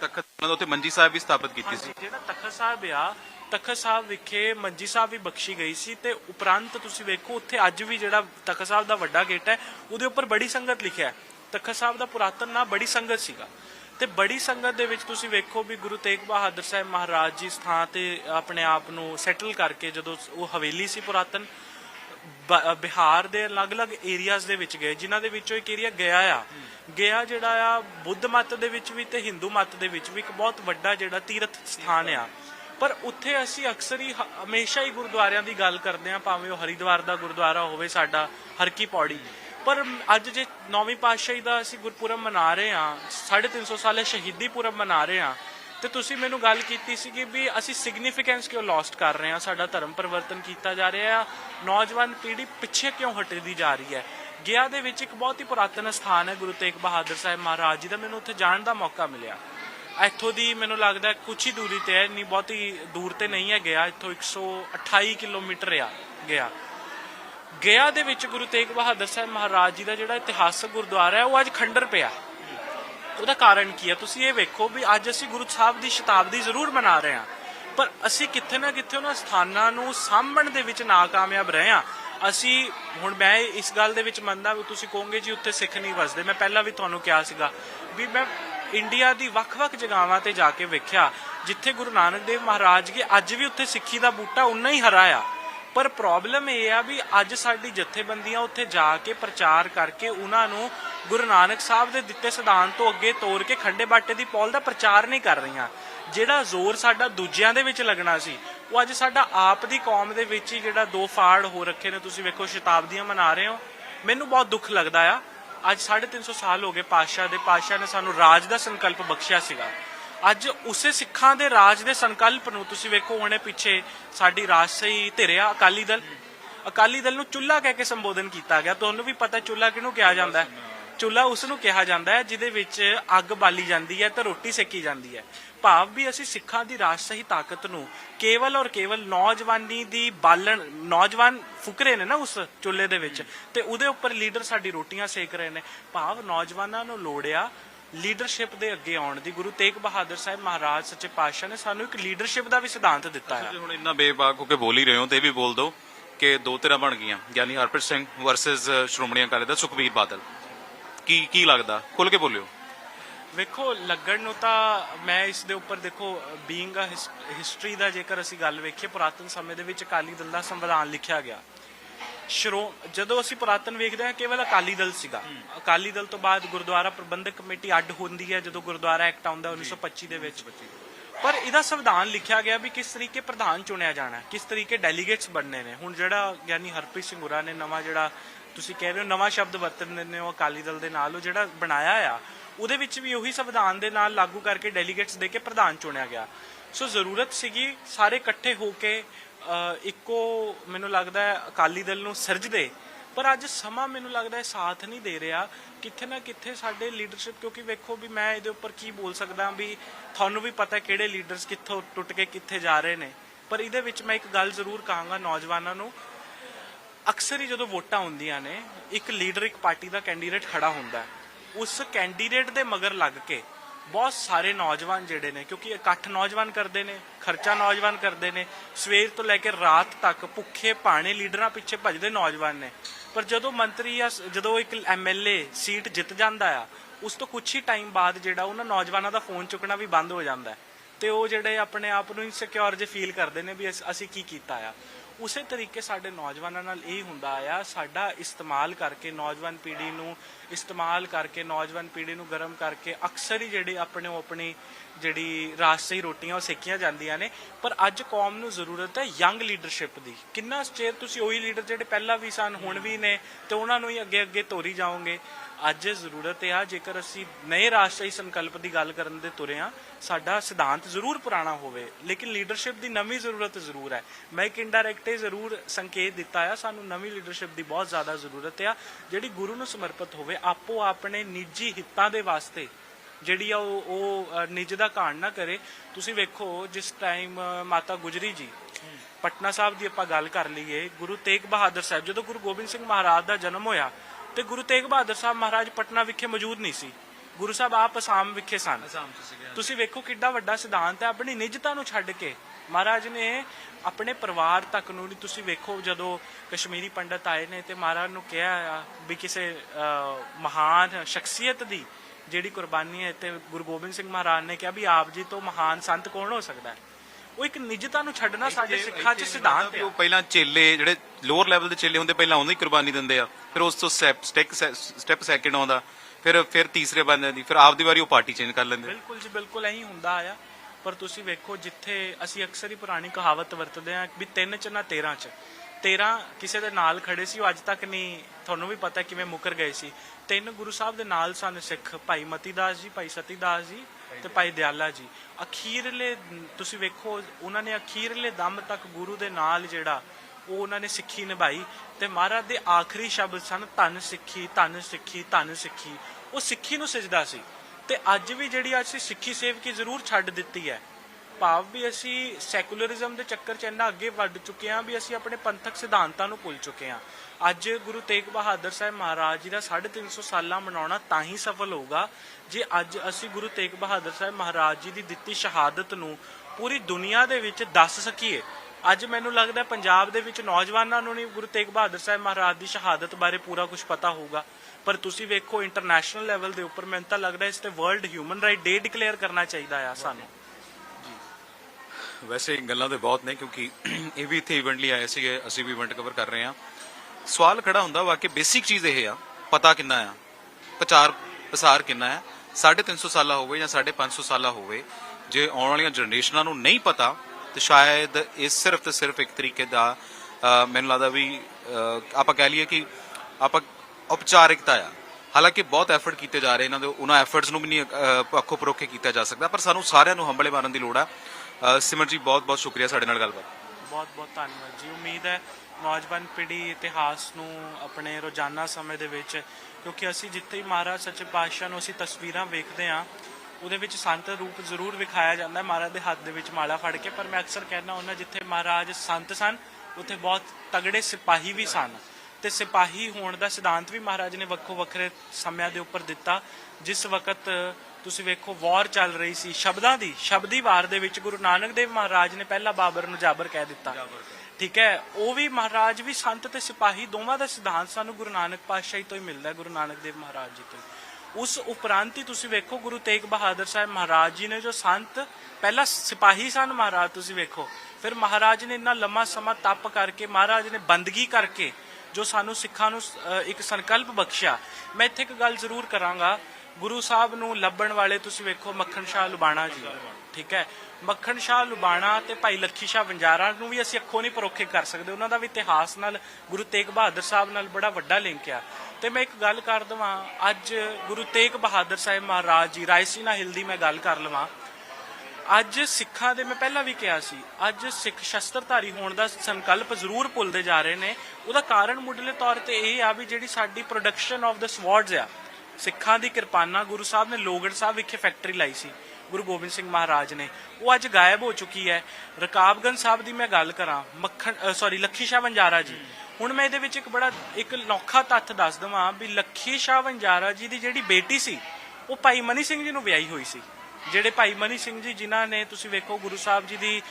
ਤਖਤ ਉਹਨਾਂ ਦੇ ਉੱਤੇ ਮੰਜੀ ਸਾਹਿਬ ਵੀ ਸਥਾਪਿਤ ਕੀਤੀ ਸੀ। ਜਿਹੜਾ ਤਖਤ ਸਾਹਿਬ ਆ ਤਖਤ ਸਾਹਿਬ ਵਿਖੇ ਮੰਜੀ ਸਾਹਿਬ ਵੀ ਬਖਸ਼ੀ ਗਈ ਸੀ ਤੇ ਉਪਰੰਤ ਤੁਸੀਂ ਵੇਖੋ ਉੱਥੇ ਅੱਜ ਵੀ ਜਿਹੜਾ ਤਖਤ ਸਾਹਿਬ ਦਾ ਵੱਡਾ ਗੇਟ ਹੈ, ਉਹਦੇ ਉੱਪਰ ਬੜੀ ਸੰਗਤ ਲਿਖਿਆ ਹੈ। ਤਖਤ ਸਾਹਿਬ ਦਾ ਪੁਰਾਤਨ ਨਾਮ ਬੜੀ ਸੰਗਤ ਸੀਗਾ। ਤੇ ਬੜੀ ਸੰਗਤ ਦੇ ਵਿੱਚ ਤੁਸੀਂ ਵੇਖੋ ਵੀ ਗੁਰੂ ਤੇਗ ਬਹਾਦਰ ਸਾਹਿਬ ਮਹਾਰਾਜ ਜੀ ਸਥਾਨ ਤੇ ਆਪਣੇ ਆਪ ਨੂੰ ਸੈਟਲ ਕਰਕੇ ਜਦੋਂ ਉਹ ਹਵੇਲੀ ਸੀ ਪੁਰਾਤਨ ਬਿਹਾਰ ਦੇ ਅਲੱਗ-ਅਲੱਗ ਏਰੀਆਜ਼ ਦੇ ਵਿੱਚ ਗਏ, ਜਿਨ੍ਹਾਂ ਦੇ ਵਿੱਚੋਂ ਇੱਕ ਏਰੀਆ ਗਿਆ ਆ। ਗਿਆ ਜਿਹੜਾ ਆ ਬੁੱਧ ਮਤ ਦੇ ਵਿੱਚ ਵੀ ਤੇ ਹਿੰਦੂ ਮਤ ਦੇ ਵਿੱਚ ਵੀ ਇੱਕ ਬਹੁਤ ਵੱਡਾ ਜਿਹੜਾ ਤੀਰਥ ਸਥਾਨ ਆ। ਪਰ ਉੱਥੇ ਅਸੀਂ ਅਕਸਰ ਹੀ ਹ- ਹਮੇਸ਼ਾ ਹੀ ਗੁਰਦੁਆਰਿਆਂ ਦੀ ਗੱਲ ਕਰਦੇ ਹਾਂ, ਭਾਵੇਂ ਉਹ ਹਰਿਦੁਆਰ ਦਾ ਗੁਰਦੁਆਰਾ ਹੋਵੇ ਸਾਡਾ ਹਰਕੀ ਪੌੜੀ। ਪਰ ਅੱਜ ਜੇ ਨੌਵੀਂ ਪਾਤਸ਼ਾਹੀ ਦਾ ਅਸੀਂ ਗੁਰਪੁਰਬ ਮਨਾ ਰਹੇ ਆ 350 ਸਾਲੇ ਸ਼ਹੀਦੀ ਪੁਰਬ ਮਨਾ ਰਹੇ ਹਾਂ, ਤੇ ਤੁਸੀਂ ਮੈਨੂੰ ਗੱਲ ਕੀਤੀ ਸੀ ਕਿ ਵੀ ਅਸੀਂ ਸਿਗਨੀਫੀਕੈਂਸ ਕਿਉਂ ਲੋਸਟ ਕਰ ਰਹੇ ਹਾਂ? ਸਾਡਾ ਧਰਮ ਪਰਿਵਰਤਨ ਕੀਤਾ ਜਾ ਰਿਹਾ ਆ ਨੌਜਵਾਨ ਪੀੜ੍ਹੀ ਪਿੱਛੇ ਕਿਉਂ ਹਟਦੀ ਜਾ ਰਹੀ ਹੈ? ਗਿਆ ਦੇ ਵਿੱਚ ਇੱਕ ਬਹੁਤ ਹੀ ਪੁਰਾਤਨ ਸਥਾਨ ਹੈ ਗੁਰੂ ਤੇਗ ਬਹਾਦਰ ਸਾਹਿਬ ਮਹਾਰਾਜ ਜੀ ਦਾ, ਮੈਨੂੰ ਉੱਥੇ ਜਾਣ ਦਾ ਮੌਕਾ ਮਿਲਿਆ। ਇੱਥੋਂ ਦੀ ਮੈਨੂੰ ਲੱਗਦਾ ਕੁਛ ਹੀ ਦੂਰੀ ਤੇ ਹੈ ਨਹੀਂ ਬਹੁਤੀ ਦੂਰ ਤੇ ਨਹੀਂ ਹੈ ਗਿਆ, ਇੱਥੋਂ 128 ਕਿਲੋਮੀਟਰ ਆ ਗਿਆ। ਗਿਆ ਦੇ ਵਿੱਚ ਗੁਰੂ ਤੇਗ ਬਹਾਦਰ ਸਾਹਿਬ ਮਹਾਰਾਜ ਜੀ ਦਾ ਜਿਹੜਾ ਇਤਿਹਾਸਕ ਗੁਰਦੁਆਰਾ ਹੈ, ਉਹ ਅੱਜ ਖੰਡਰ ਪਿਆ। ਉਹਦਾ ਕਾਰਨ ਕੀ ਹੈ? ਤੁਸੀਂ ਇਹ ਵੇਖੋ ਵੀ ਅੱਜ ਅਸੀਂ ਗੁਰੂ ਸਾਹਿਬ ਦੀ ਸ਼ਤਾਬਦੀ ਜ਼ਰੂਰ ਮਨਾ ਰਹੇ ਹਾਂ, ਪਰ ਅਸੀਂ ਕਿੱਥੇ ਨਾ ਕਿੱਥੇ ਉਹਨਾਂ ਸਥਾਨਾਂ ਨੂੰ ਸਾਂਭਣ ਦੇ ਵਿੱਚ ਨਾਕਾਮਯਾਬ ਰਹੇ ਹਾਂ। ਅਸੀਂ, ਹੁਣ ਮੈਂ ਇਸ ਗੱਲ ਦੇ ਵਿੱਚ ਮੰਨਦਾ ਵੀ ਤੁਸੀਂ ਕਹੋਗੇ ਜੀ ਉੱਥੇ ਸਿੱਖ ਨਹੀਂ ਵਸਦੇ। ਮੈਂ ਪਹਿਲਾਂ ਵੀ ਤੁਹਾਨੂੰ ਕਿਹਾ ਸੀਗਾ ਵੀ ਮੈਂ ਇੰਡੀਆ ਦੀ ਵੱਖ-ਵੱਖ ਜਗ੍ਹਾਵਾਂ ਤੇ ਜਾ ਕੇ ਵੇਖਿਆ, ਜਿੱਥੇ ਗੁਰੂ ਨਾਨਕ ਦੇਵ ਮਹਾਰਾਜ ਜੀ ਅੱਜ ਵੀ ਉੱਥੇ ਸਿੱਖੀ ਦਾ ਬੂਟਾ ਉਨਾ ਹੀ ਹਰਾ ਆ। ਪਰ ਪ੍ਰੋਬਲਮ ਇਹ ਆ ਵੀ ਅੱਜ ਸਾਡੀ ਜਥੇਬੰਦੀਆਂ ਉੱਥੇ ਜਾ ਕੇ ਪ੍ਰਚਾਰ ਕਰਕੇ ਉਹਨਾਂ ਨੂੰ ਗੁਰੂ ਨਾਨਕ ਸਾਹਿਬ ਦੇ ਦਿੱਤੇ ਸਿਧਾਂਤ ਤੋਂ ਅੱਗੇ ਤੋਰ ਕੇ ਖੰਡੇ ਬਾਟੇ ਦੀ ਪੌਲ ਦਾ ਪ੍ਰਚਾਰ ਨਹੀਂ ਕਰ ਰਹੀਆਂ। ਜਿਹੜਾ ਜ਼ੋਰ ਸਾਡਾ ਦੂਜਿਆਂ ਦੇ ਵਿੱਚ ਲੱਗਣਾ ਸੀ, ਉਹ ਅੱਜ ਸਾਡਾ ਆਪ ਦੀ ਕੌਮ ਦੇ ਵਿੱਚ ਹੀ ਜਿਹੜਾ ਦੋ ਫਾੜ ਹੋ ਰੱਖੇ ਨੇ, ਤੁਸੀਂ ਵੇਖੋ ਸ਼ਤਾਬਦੀਆਂ ਮਨਾ ਰਹੇ ਹੋ। ਮੈਨੂੰ ਬਹੁਤ ਦੁੱਖ ਲੱਗਦਾ ਆ ਅੱਜ 350 ਸਾਲ ਹੋ ਗਏ ਪਾਤਸ਼ਾਹ ਦੇ, ਪਾਤਸ਼ਾਹ ਨੇ ਸਾਨੂੰ ਰਾਜ ਦਾ ਸੰਕਲਪ ਬਖਸ਼ਿਆ ਸੀਗਾ। ਅੱਜ ਉਸੇ ਸਿੱਖਾਂ ਦੇ ਰਾਜ ਦੇ ਸੰਕਲਪ ਨੂੰ ਤੁਸੀਂ ਵੇਖੋ, ਹੁਣੇ ਪਿੱਛੇ ਸਾਡੀ ਰਾਜਸੀ ਧਿਰਿਆ ਅਕਾਲੀ ਦਲ। ਅਕਾਲੀ ਦਲ ਨੂੰ ਚੁੱਲ੍ਹਾ ਕਹਿ ਕੇ ਸੰਬੋਧਨ ਕੀਤਾ ਗਿਆ। ਤੁਹਾਨੂੰ ਵੀ ਪਤਾ ਚੁੱਲਾ ਕਿਹਨੂੰ ਕਿਹਾ ਜਾਂਦਾ ਹੈ? ਚੁੱਲਾ ਉਸ ਨੂੰ ਕਿਹਾ ਜਾਂਦਾ ਹੈ ਜਿਹਦੇ ਵਿੱਚ ਅੱਗ ਬਾਲੀ ਜਾਂਦੀ ਹੈ ਤੇ ਰੋਟੀ ਸੇਕੀ ਜਾਂਦੀ ਹੈ। ਭਾਵ ਵੀ ਅਸੀਂ ਸਿੱਖਾਂ ਦੀ ਰਾਜਸੀ ਤਾਕਤ ਨੂੰ ਕੇਵਲ ਔਰ ਕੇਵਲ ਨੌਜਵਾਨੀ ਦੀ ਬਾਲਣ ਨੌਜਵਾਨ ਫੁਕਰੇ ਨੇ ਨਾ ਉਸ ਚੁੱਲ੍ਹੇ ਦੇ ਵਿੱਚ ਤੇ ਉਹਦੇ ਉੱਪਰ ਲੀਡਰ ਸਾਡੀ ਰੋਟੀਆਂ ਸੇਕ ਰਹੇ ਨੇ। ਭਾਵ ਨੌਜਵਾਨਾਂ ਨੂੰ ਲੋੜਿਆ ਲੀਡਰਸ਼ਿਪ ਦੇ ਅੱਗੇ ਆਉਣ ਦੀ। ਗੁਰੂ ਤੇਗ ਬਹਾਦਰ ਸਾਹਿਬ ਮਹਾਰਾਜ ਸੱਚੇ ਪਾਤਸ਼ਾਹ ਨੇ ਸਾਨੂੰ ਇੱਕ ਲੀਡਰਸ਼ਿਪ ਦਾ ਵੀ ਸਿਧਾਂਤ ਦਿੱਤਾ ਹੈ। ਹੁਣ ਇੰਨਾ ਬੇਬਾਕ ਹੋ ਕੇ ਬੋਲ ਹੀ ਰਹੇ ਹੋ ਤੇ ਇਹ ਵੀ ਬੋਲ ਦਿਓ ਕਿ ਦੋ ਧਿਰਾਂ ਬਣ ਗਈਆਂ ਯਾਨੀ ਹਰਪ੍ਰੀਤ ਸਿੰਘ ਵਰਸਸ ਸ਼੍ਰੋਮਣੀ ਅਕਾਲੀ ਦਲ ਸੁਖਬੀਰ ਬਾਦਲ। ਕੀ ਕੀ ਲੱਗਦਾ? ਖੁੱਲ ਕੇ ਬੋਲਿਓ। ਵੇਖੋ ਲੱਗਣ ਨੂੰ ਤਾਂ ਮੈਂ ਇਸ ਦੇ ਉੱਪਰ ਦੇਖੋ ਬੀਇੰਗ ਅ ਹਿਸਟਰੀ ਦਾ ਜੇਕਰ ਅਸੀਂ ਗੱਲ ਵੇਖੀਏ ਪੁਰਾਤਨ ਸਮੇਂ ਦੇ ਵਿੱਚ ਅਕਾਲੀ ਦਲ ਦਾ ਸੰਵਿਧਾਨ ਲਿਖਿਆ ਗਿਆ। ਸ਼੍ਰੋ ਜਦੋਂ ਅਸੀਂ ਪੁਰਾਤਨ ਵੇਖਦੇ ਹਾਂ ਕੇਵਲ ਅਕਾਲੀ ਦਲ ਸੀਗਾ। ਅਕਾਲੀ ਦਲ ਤੋਂ ਬਾਅਦ ਗੁਰਦੁਆਰਾ ਪ੍ਰਬੰਧਕ ਕਮੇਟੀ ਅੱਡ ਹੁੰਦੀ ਹੈ ਜਦੋਂ ਗੁਰਦੁਆਰਾ ਐਕਟ ਆਉਂਦਾ 1925 ਦੇ ਵਿੱਚ। ਪਰ ਇਹਦਾ ਸੰਵਿਧਾਨ ਲਿਖਿਆ ਗਿਆ ਵੀ ਕਿਸ ਤਰੀਕੇ ਪ੍ਰਧਾਨ ਚੁਣਿਆ ਜਾਣਾ ਕਿਸ ਤਰੀਕੇ ਡੈਲੀਗੇਟਸ ਬਣਨੇ ਨੇ। ਹੁਣ ਜਿਹੜਾ ਯਾਨੀ ਹਰਪ੍ਰੀਤ ਸਿੰਘ ਹੁਰਾ ਨੇ ਨਵਾਂ ਜਿਹੜਾ ਤੁਸੀਂ ਕਹਿ ਰਹੇ ਹੋ ਨਵਾਂ ਸ਼ਬਦ ਵਰਤਨ ਨੇ ਉਹ ਅਕਾਲੀ ਦਲ ਦੇ ਨਾਲ ਉਹ ਜਿਹੜਾ ਬਣਾਇਆ ਆ, ਉਹਦੇ ਵਿੱਚ ਵੀ ਉਹੀ ਸੰਵਿਧਾਨ ਦੇ ਨਾਲ ਲਾਗੂ ਕਰਕੇ ਡੈਲੀਗੇਟਸ ਦੇ ਕੇ ਪ੍ਰਧਾਨ ਚੁਣਿਆ ਗਿਆ। ਸੋ ਜ਼ਰੂਰਤ ਸੀਗੀ ਸਾਰੇ ਇਕੱਠੇ ਹੋ ਕੇ ਇੱਕੋ ਮੈਨੂੰ ਲੱਗਦਾ ਹੈ ਅਕਾਲੀ ਦਲ ਨੂੰ ਸਿਰਜਦੇ। ਪਰ ਅੱਜ ਸਮਾਂ ਮੈਨੂੰ ਲੱਗਦਾ ਹੈ ਸਾਥ ਨਹੀਂ ਦੇ ਰਿਹਾ। ਕਿੱਥੇ ਨਾ ਕਿੱਥੇ ਸਾਡੇ ਲੀਡਰਸ਼ਿਪ ਕਿਉਂਕਿ ਵੇਖੋ ਵੀ ਮੈਂ ਇਹਦੇ ਉੱਪਰ ਕੀ ਬੋਲ ਸਕਦਾ ਵੀ ਤੁਹਾਨੂੰ ਵੀ ਪਤਾ ਕਿਹੜੇ ਲੀਡਰਸ ਕਿੱਥੋਂ ਟੁੱਟ ਕੇ ਕਿੱਥੇ ਜਾ ਰਹੇ ਨੇ। ਪਰ ਇਹਦੇ ਵਿੱਚ ਮੈਂ ਇੱਕ ਗੱਲ ਜ਼ਰੂਰ ਕਹਾਂਗਾ ਨੌਜਵਾਨਾਂ ਨੂੰ ਅਕਸਰ ਹੀ ਜਦੋਂ ਵੋਟਾਂ ਹੁੰਦੀਆਂ ਨੇ, ਇੱਕ ਲੀਡਰ, ਇੱਕ ਪਾਰਟੀ ਦਾ ਕੈਂਡੀਡੇਟ ਖੜਾ ਹੁੰਦਾ ਹੈ। ਉਸ ਕੈਂਡੀਡੇਟ ਦੇ ਮਗਰ ਲੱਗ ਕੇ ਬਹੁਤ ਸਾਰੇ ਨੌਜਵਾਨ ਜਿਹੜੇ ਨੇ, ਕਿਉਂਕਿ ਇਕੱਠ ਨੌਜਵਾਨ ਕਰਦੇ ਨੇ, ਖਰਚਾ ਨੌਜਵਾਨ ਕਰਦੇ ਨੇ, ਸਵੇਰ ਤੋਂ ਲੈ ਕੇ ਰਾਤ ਤੱਕ ਭੁੱਖੇ ਭਾਣੇ ਲੀਡਰਾਂ ਪਿੱਛੇ ਭੱਜਦੇ ਨੌਜਵਾਨ ਨੇ। ਪਰ ਜਦੋਂ ਮੰਤਰੀ ਜਾਂ ਜਦੋਂ ਇੱਕ ਐਮਐਲਏ ਸੀਟ ਜਿੱਤ ਜਾਂਦਾ ਆ, ਉਸ ਤੋਂ ਕੁਝ ਹੀ ਟਾਈਮ ਬਾਅਦ ਜਿਹੜਾ ਉਹਨਾਂ ਨੌਜਵਾਨਾਂ ਦਾ ਫੋਨ ਚੁੱਕਣਾ ਵੀ ਬੰਦ ਹੋ ਜਾਂਦਾ ਹੈ। ਤੇ ਉਹ ਜਿਹੜੇ ਆਪਣੇ ਆਪ ਨੂੰ ਇਨਸਿਕਿਉਰ ਜੇ ਫੀਲ ਕਰਦੇ ਨੇ ਵੀ ਅਸੀਂ ਕੀ ਕੀਤਾ ਆ। ਉਸੇ ਤਰੀਕੇ ਸਾਡੇ ਨੌਜਵਾਨਾਂ ਨਾਲ ਇਹ ਹੁੰਦਾ ਆ ਸਾਡਾ ਇਸਤੇਮਾਲ ਕਰਕੇ ਨੌਜਵਾਨ ਪੀੜ੍ਹੀ ਨੂੰ ਇਸਤੇਮਾਲ ਕਰਕੇ, ਨੌਜਵਾਨ ਪੀੜ੍ਹੀ ਨੂੰ ਗਰਮ ਕਰਕੇ ਅਕਸਰ ਹੀ ਜਿਹੜੇ ਆਪਣੇ ਉਹ ਆਪਣੀ ਜਿਹੜੀ ਰਾਸ਼ਟਰੀ ਰੋਟੀਆਂ ਉਹ ਸੇਕੀਆਂ ਜਾਂਦੀਆਂ ਨੇ। ਪਰ ਅੱਜ ਕੌਮ ਨੂੰ ਜ਼ਰੂਰਤ ਹੈ ਯੰਗ ਲੀਡਰਸ਼ਿਪ ਦੀ। ਕਿੰਨਾ ਚਿਰ ਤੁਸੀਂ ਉਹੀ ਲੀਡਰ ਜਿਹੜੇ ਪਹਿਲਾਂ ਵੀ ਸਨ, ਹੁਣ ਵੀ ਨੇ, ਤੇ ਉਹਨਾਂ ਨੂੰ ਹੀ ਅੱਗੇ ਅੱਗੇ ਤੋਰੀ ਜਾਓਗੇ। ਅੱਜ ਜ਼ਰੂਰਤ ਹੈ ਜੇਕਰ ਅਸੀਂ ਨਏ ਰਾਸ਼ਟਰੀ ਸੰਕਲਪ ਦੀ ਗੱਲ ਕਰਨ ਦੇ ਤੁਰੇ ਹਾਂ ਸਾਡਾ ਸਿਧਾਂਤ ਜ਼ਰੂਰ ਪੁਰਾਣਾ ਹੋਵੇ, ਲੇਕਿਨ ਲੀਡਰਸ਼ਿਪ ਦੀ ਨਵੀਂ ਜ਼ਰੂਰਤ ਜ਼ਰੂਰ ਹੈ। ਮੈਂ ਇੱਕ ਇਨਡਾਇਰੈਕਟ ਜ਼ਰੂਰ ਸੰਕੇਤ ਦਿੱਤਾ ਆ, ਸਾਨੂੰ ਨਵੀਂ ਲੀਡਰਸ਼ਿਪ ਦੀ ਬਹੁਤ ਜ਼ਿਆਦਾ ਜ਼ਰੂਰਤ ਆ, ਜਿਹੜੀ ਗੁਰੂ ਨੂੰ ਸਮਰਪਿਤ ਹੋਵੇ, ਆਪੋ ਆਪਣੇ ਨਿੱਜੀ ਹਿੱਤਾਂ ਦੇ ਵਾਸਤੇ, ਜਿਹੜੀ ਆ ਉਹ ਉਹ ਨਿੱਜ ਦਾ ਘਾਣ ਨਾ ਕਰੇ। ਤੁਸੀਂ ਵੇਖੋ, ਜਿਸ ਟਾਈਮ ਮਾਤਾ ਗੁਜਰੀ ਜੀ, ਪਟਨਾ ਸਾਹਿਬ ਦੀ ਆਪਾਂ ਗੱਲ ਕਰ ਲਈਏ, ਗੁਰੂ ਤੇਗ ਬਹਾਦਰ ਸਾਹਿਬ, ਜਦੋਂ ਗੁਰੂ ਗੋਬਿੰਦ ਸਿੰਘ ਮਹਾਰਾਜ ਦਾ ਜਨਮ ਹੋਇਆ ਤੇ ਗੁਰੂ ਤੇਗ ਬਹਾਦਰ ਸਾਹਿਬ ਮਹਾਰਾਜ ਪਟਨਾ ਵਿਖੇ ਮੌਜੂਦ ਨਹੀਂ ਸੀ। ਗੁਰੂ ਸਾਹਿਬ ਆਪ ਅਸਾਮ ਵਿਖੇ ਸਨ। ਤੁਸੀਂ ਵੇਖੋ ਕਿੱਡਾ ਵੱਡਾ ਸਿਧਾਂਤ ਹੈ ਆਪਣੀ ਨਿੱਜਤਾ ਨੂੰ ਛੱਡ ਕੇ। ਮਹਾਰਾਜ ਨੇ ਆਪਣੇ ਪਰਿਵਾਰ ਤੱਕ ਨੂੰ ਨਹੀਂ ਤੁਸੀਂ ਵੇਖੋ ਜਦੋਂ ਕਸ਼ਮੀਰੀ ਪੰਡਤ ਆਏ ਨੇ ਤੇ ਮਹਾਰਾਜ ਨੂੰ ਕਿਹਾ ਆ ਵੀ ਕਿਸੇ ਮਹਾਨ ਸ਼ਖਸੀਅਤ ਦੀ ਜਿਹੜੀ ਕੁਰਬਾਨੀ ਹੈ ਤੇ ਗੁਰੂ ਗੋਬਿੰਦ ਸਿੰਘ ਮਹਾਰਾਜ ਨੇ ਕਿਹਾ ਵੀ ਆਪ ਜੀ ਤੋਂ ਮਹਾਨ ਸੰਤ ਕੌਣ ਹੋ ਸਕਦਾ ਹੈ? ਉਹ ਇੱਕ ਨਿੱਜਤਾ ਨੂੰ ਛੱਡਣਾ ਸਾਡੇ ਸਿੱਖਾਂ 'ਚ ਸਿਧਾਂਤ ਹੈ ਉਹ ਪਹਿਲਾਂ ਚੇਲੇ ਜਿਹੜੇ ਲੋਅਰ ਲੈਵਲ ਦੇ ਚੇਲੇ ਹੁੰਦੇ ਪਹਿਲਾਂ ਉਹਨਾਂ ਹੀ ਕੁਰਬਾਨੀ ਦਿੰਦੇ ਆ। ਫਿਰ ਉਸ ਤੋਂ ਸਟੈਪ ਸਟੈਪ ਸੈਕਿੰਡ ਆਉਂਦਾ। ਫਿਰ ਫਿਰ ਤੀਸਰੇ ਬੰਦੇ ਦੀ ਫਿਰ ਆਪਦੀ ਵਾਰੀ ਉਹ ਪਾਰਟੀ ਚੇਂਜ ਕਰ ਲੈਂਦੇ ਬਿਲਕੁਲ ਜੀ ਬਿਲਕੁਲ ਐਂ ਹੁੰਦਾ ਆ। ਪਰ ਤੁਸੀਂ ਵੇਖੋ ਜਿੱਥੇ ਅਸੀਂ ਅਕਸਰ ਹੀ ਪੁਰਾਣੀ ਕਹਾਵਤ ਵਰਤਦੇ ਆ ਵੀ ਤਿੰਨ ਚ ਨਾ 13 ਚ। 13 ਕਿਸੇ ਦੇ ਨਾਲ ਖੜੇ ਸੀ ਉਹ ਅੱਜ ਤੱਕ ਨਹੀਂ ਤੁਹਾਨੂੰ ਵੀ ਪਤਾ ਕਿਵੇਂ ਮੁਕਰ ਗਏ ਸੀ। ਤਿੰਨ ਗੁਰੂ ਸਾਹਿਬ ਦੇ ਨਾਲ ਸਨ ਸਿੱਖ ਭਾਈ ਮਤੀਦਾਸ ਜੀ ਭਾਈ ਸਤੀਦਾਸ ਜੀ। ਤੇ ਭਾਈ ਦਿਆਲਾ ਜੀ, ਅਖੀਰਲੇ, ਤੁਸੀਂ ਵੇਖੋ, ਉਹਨਾਂ ਨੇ ਅਖੀਰਲੇ ਦਮ ਤੱਕ ਗੁਰੂ ਦੇ ਨਾਲ ਜਿਹੜਾ ਉਹ ਉਹਨਾਂ ਨੇ ਸਿੱਖੀ ਨਿਭਾਈ ਤੇ ਮਹਾਰਾਜ ਦੇ ਆਖਰੀ ਸ਼ਬਦ ਸਨ, ਧੰਨ ਸਿੱਖੀ ਧੰਨ ਸਿੱਖੀ ਧੰਨ ਸਿੱਖੀ। ਉਹ ਸਿੱਖੀ ਨੂੰ ਸਜਦਾ ਸੀ ਤੇ ਅੱਜ ਵੀ ਜਿਹੜੀ ਅਸੀਂ ਸਿੱਖੀ ਸੇਵਕੀ ਜ਼ਰੂਰ ਛੱਡ ਦਿੱਤੀ ਹੈ। ਭਾਵ ਵੀ ਅਸੀਂ ਸੈਕੂਲਰਿਜ਼ਮ ਦੇ ਚੱਕਰ 'ਚ ਇੰਨਾ ਅੱਗੇ ਵੱਧ ਚੁੱਕੇ ਹਾਂ ਵੀ ਅਸੀਂ ਆਪਣੇ ਪੰਥਕ ਸਿਧਾਂਤਾਂ ਨੂੰ ਭੁੱਲ ਚੁੱਕੇ ਹਾਂ। ਅੱਜ ਗੁਰੂ ਤੇਗ ਬਹਾਦਰ ਸਾਹਿਬ ਮਹਾਰਾਜ ਜੀ ਦਾ 350 ਸਾਲਾ ਮਨਾਉਣਾ ਤਾਂ ਹੀ ਸਫਲ ਹੋਊਗਾ, ਜੇ ਅੱਜ ਅਸੀਂ ਗੁਰੂ ਤੇਗ ਬਹਾਦਰ ਸਾਹਿਬ ਮਹਾਰਾਜ ਜੀ ਦੀ ਦਿੱਤੀ ਸ਼ਹਾਦਤ ਨੂੰ ਪੂਰੀ ਦੁਨੀਆ ਦੇ ਵਿੱਚ ਦੱਸ ਸਕੀਏ। ਅੱਜ ਮੈਨੂੰ ਲੱਗਦਾ ਪੰਜਾਬ ਦੇ ਵਿੱਚ ਨੌਜਵਾਨਾਂ ਨੂੰ ਨਹੀਂ ਗੁਰੂ ਤੇਗ ਬਹਾਦਰ ਸਾਹਿਬ ਮਹਾਰਾਜ ਦੀ ਸ਼ਹਾਦਤ ਬਾਰੇ ਪੂਰਾ ਕੁਝ ਪਤਾ ਹੋਊਗਾ। ਪਰ ਤੁਸੀਂ ਵੇਖੋ ਇੰਟਰਨੈਸ਼ਨਲ ਲੈਵਲ ਦੇ ਉੱਪਰ ਮੈਨੂੰ ਤਾਂ ਲੱਗਦਾ ਇਸ ਤੇ world human right day declare ਕਰਨਾ ਚਾਹੀਦਾ ਆ ਸਾਨੂੰ। ਵੈਸੇ ਗੱਲਾਂ ਤੇ ਬਹੁਤ ਨੇ ਕਿਉਂਕਿ ਇਹ ਵੀ ਇੱਥੇ ਇਵੈਂਟ ਲਈ ਆਏ ਸੀਗੇ ਅਸੀਂ ਵੀ ਇਵੈਂਟ ਕਵਰ ਕਰ ਰਹੇ ਹਾਂ। ਸਵਾਲ ਖੜਾ ਹੁੰਦਾ ਵਾ ਬੇਸਿਕ ਚੀਜ਼ ਇਹ ਆ ਪਤਾ ਕਿੰਨਾ ਆ? ਪ੍ਰਚਾਰ ਪ੍ਰਸਾਰ ਕਿੰਨਾ ਹੈ 350 ਸਾਲਾ ਹੋਵੇ ਜਾਂ 550 ਸਾਲਾ ਹੋਵੇ ਜੇ ਆਉਣ ਵਾਲੀਆਂ ਜਨਰੇਸ਼ਨਾਂ ਨੂੰ ਨਹੀਂ ਪਤਾ ਤੇ ਸ਼ਾਇਦ ਇਹ ਸਿਰਫ ਤੇ ਸਿਰਫ ਇੱਕ ਤਰੀਕੇ ਦਾ ਮੈਨੂੰ ਲੱਗਦਾ ਵੀ ਆਪਾਂ ਕਹਿ ਲਈਏ ਕਿ ਆਪਾਂ ਔਪਚਾਰਿਕਤਾ ਆ। ਹਾਲਾਂਕਿ ਬਹੁਤ ਐਫਰਟ ਕੀਤੇ ਜਾ ਰਹੇ ਇਹਨਾਂ ਦੇ ਉਹਨਾਂ ਐਫਰਟਸ ਨੂੰ ਵੀ ਨਹੀਂ ਅਹ, ਅੱਖੋਂ ਪਰੋਖੇ ਕੀਤਾ ਜਾ ਸਕਦਾ ਪਰ ਸਾਨੂੰ ਸਾਰਿਆਂ ਨੂੰ ਹੰਬਲੇ ਮਾਰਨ ਦੀ ਲੋੜ ਆ। ਸਿਮਰ ਜੀ ਬਹੁਤ ਬਹੁਤ ਸ਼ੁਕਰੀਆ ਸਾਡੇ ਨਾਲ ਗੱਲਬਾਤ। ਬਹੁਤ ਬਹੁਤ ਧੰਨਵਾਦ ਜੀ। ਉਮੀਦ ਹੈ ਨੌਜਵਾਨ ਪੀੜ੍ਹੀ ਇਤਿਹਾਸ ਨੂੰ ਆਪਣੇ ਰੋਜ਼ਾਨਾ ਸਮੇਂ ਦੇ ਵਿੱਚ, ਕਿਉਂਕਿ ਅਸੀਂ ਜਿੱਥੇ ਹੀ ਮਹਾਰਾਜ ਸੱਚੇ ਪਾਤਸ਼ਾਹ ਨੂੰ ਅਸੀਂ ਤਸਵੀਰਾਂ ਵੇਖਦੇ ਹਾਂ, ਉਹਦੇ ਵਿੱਚ ਸੰਤ ਰੂਪ ਜ਼ਰੂਰ ਵਿਖਾਇਆ ਜਾਂਦਾ ਹੈ। ਮਹਾਰਾਜ ਦੇ ਹੱਥ ਦੇ ਵਿੱਚ ਮਾਲਾ ਫੜ ਕੇ, ਪਰ ਮੈਂ ਅਕਸਰ ਕਹਿੰਦਾ ਹੁੰਦਾ, ਜਿੱਥੇ ਮਹਾਰਾਜ ਸੰਤ ਸਨ, ਉੱਥੇ ਬਹੁਤ ਤਗੜੇ ਸਿਪਾਹੀ ਵੀ ਸਨ। ਤੇ ਸਿਪਾਹੀ ਹੋਣ ਦਾ ਸਿਧਾਂਤ ਵੀ ਮਹਾਰਾਜ ਨੇ ਵੱਖੋ ਵੱਖਰੇ ਸਮਿਆਂ ਦੇ ਉੱਪਰ ਦਿੱਤਾ, ਜਿਸ ਵਕਤ ਤੁਸੀਂ ਵੇਖੋ ਵਾਰ ਚੱਲ ਰਹੀ ਸੀ ਸ਼ਬਦਾਂ ਦੀ ਸ਼ਬਦੀ ਵਾਰ ਦੇ ਵਿੱਚ ਗੁਰੂ ਨਾਨਕ ਦੇਵ ਮਹਾਰਾਜ ਨੇ ਪਹਿਲਾ ਬਾਬਰ ਨੂੰ ਜਾਬਰ ਕਹਿ ਦਿੱਤਾ। ਠੀਕ ਹੈ ਉਹ ਵੀ ਮਹਾਰਾਜ ਵੀ ਸੰਤ ਤੇ ਸਿਪਾਹੀ ਦੋਵਾਂ ਦਾ ਸਿਧਾਂਤ ਸਾਨੂੰ ਗੁਰੂ ਨਾਨਕ ਪਾਤਸ਼ਾਹੀ ਤੋਂ ਹੀ ਮਿਲਦਾ ਗੁਰੂ ਨਾਨਕ ਦੇਵ ਮਹਾਰਾਜ ਜੀ ਤੋਂ। ਉਸ ਉਪਰੰਤ ਹੀ ਤੁਸੀਂ ਵੇਖੋ ਗੁਰੂ ਤੇਗ ਬਹਾਦਰ ਸਾਹਿਬ ਮਹਾਰਾਜ ਜੀ ਨੇ ਜੋ ਸੰਤ ਪਹਿਲਾਂ ਸਿਪਾਹੀ ਸਨ ਮਹਾਰਾਜ ਤੁਸੀਂ ਵੇਖੋ। ਫਿਰ ਮਹਾਰਾਜ ਨੇ ਇੰਨਾ ਲੰਮਾ ਸਮਾਂ ਤਪ ਕਰਕੇ ਮਹਾਰਾਜ ਨੇ ਬੰਦਗੀ ਕਰਕੇ ਜੋ ਸਾਨੂੰ ਸਿੱਖਾਂ ਨੂੰ ਇੱਕ ਸੰਕਲਪ ਬਖਸ਼ਿਆ। ਮੈਂ ਇੱਥੇ ਇੱਕ ਗੱਲ ਜ਼ਰੂਰ ਕਰਾਂਗਾ ਗੁਰੂ ਸਾਹਿਬ ਨੂੰ ਲੱਭਣ ਵਾਲੇ ਤੁਸੀਂ ਵੇਖੋ ਮੱਖਣ ਸ਼ਾਹ ਲੁਬਾਣਾ ਜੀ। ਠੀਕ ਹੈ? ਮੱਖਣ ਸ਼ਾਹ ਲੁਬਾਣਾ ਤੇ ਭਾਈ ਲੱਖੀ ਸ਼ਾਹ ਵੰਜਾਰਾ ਨੂੰ ਵੀ ਅਸੀਂ ਅੱਖੋਂ ਨਹੀਂ ਪਰੋਖੇ ਕਰ ਸਕਦੇ। ਉਹਨਾਂ ਦਾ ਵੀ ਇਤਿਹਾਸ ਨਾਲ ਗੁਰੂ ਤੇਗ ਬਹਾਦਰ ਸਾਹਿਬ ਨਾਲ ਬੜਾ ਵੱਡਾ ਲਿੰਕ ਆ। ਤੇ ਮੈਂ ਇੱਕ ਗੱਲ ਕਰ ਦਵਾਂ, ਅੱਜ ਗੁਰੂ ਤੇਗ ਬਹਾਦਰ ਸਾਹਿਬ ਮਹਾਰਾਜ ਜੀ ਰਾਇਸੀਨਾ ਹਿਲ ਦੀ ਮੈਂ ਗੱਲ ਕਰ ਲਵਾਂ। ਅੱਜ ਸਿੱਖਾਂ ਦੇ, ਮੈਂ ਪਹਿਲਾਂ ਵੀ ਕਿਹਾ ਸੀ, ਅੱਜ ਸਿੱਖ ਸ਼ਸਤਰਧਾਰੀ ਹੋਣ ਦਾ ਸੰਕਲਪ ਜ਼ਰੂਰ ਭੁੱਲਦੇ ਜਾ ਰਹੇ ਨੇ। ਉਹਦਾ ਕਾਰਨ ਮੁੱਢਲੇ ਤੌਰ ਤੇ ਇਹ ਆ ਵੀ ਜਿਹੜੀ ਸਾਡੀ ਪ੍ਰੋਡਕਸ਼ਨ ਆਫ ਦ ਸਵਰਡਸ ਆ ਸਿੱਖਾਂ ਦੀ ਕਿਰਪਾਨਾ ਗੁਰੂ ਸਾਹਿਬ ਨੇ ਲੋਗੜ ਸਾਹਿਬ ਵਿਖੇ ਫੈਕਟਰੀ ਲਾਈ ਸੀ। ਗੁਰੂ ਗੋਬਿੰਦ ਸਿੰਘ ਮਹਾਰਾਜ ਨੇ। ਉਹ ਅੱਜ ਗਾਇਬ ਹੋ ਚੁੱਕੀ ਹੈ। ਰਕਾਬਗੰਜ ਸਾਹਿਬ ਦੀ ਮੈਂ ਗੱਲ ਕਰਾਂ। ਮੱਖਣ ਸੌਰੀ ਲੱਖੀ ਸ਼ਾਹ ਵੰਜਾਰਾ ਜੀ। ਹੁਣ ਮੈਂ ਇਹਦੇ ਵਿੱਚ ਇੱਕ ਬੜਾ ਇੱਕ ਨੌਖਾ ਤੱਥ ਦੱਸ ਦਵਾਂ ਵੀ ਲੱਖੀ ਸ਼ਾਹ ਵੰਜਾਰਾ ਜੀ ਦੀ ਜਿਹੜੀ ਬੇਟੀ ਸੀ ਉਹ ਭਾਈ ਮਨੀ ਸਿੰਘ ਜੀ ਨੂੰ ਵਿਆਹੀ ਹੋਈ ਸੀ। ਜਿਹੜੇ ਭਾਈ ਮਨੀ ਸਿੰਘ ਜੀ ਜਿਨ੍ਹਾਂ ਨੇ ਤੁਸੀਂ ਵੇਖੋ ਗੁਰੂ ਸਾਹਿਬ ਜੀ ਦੀ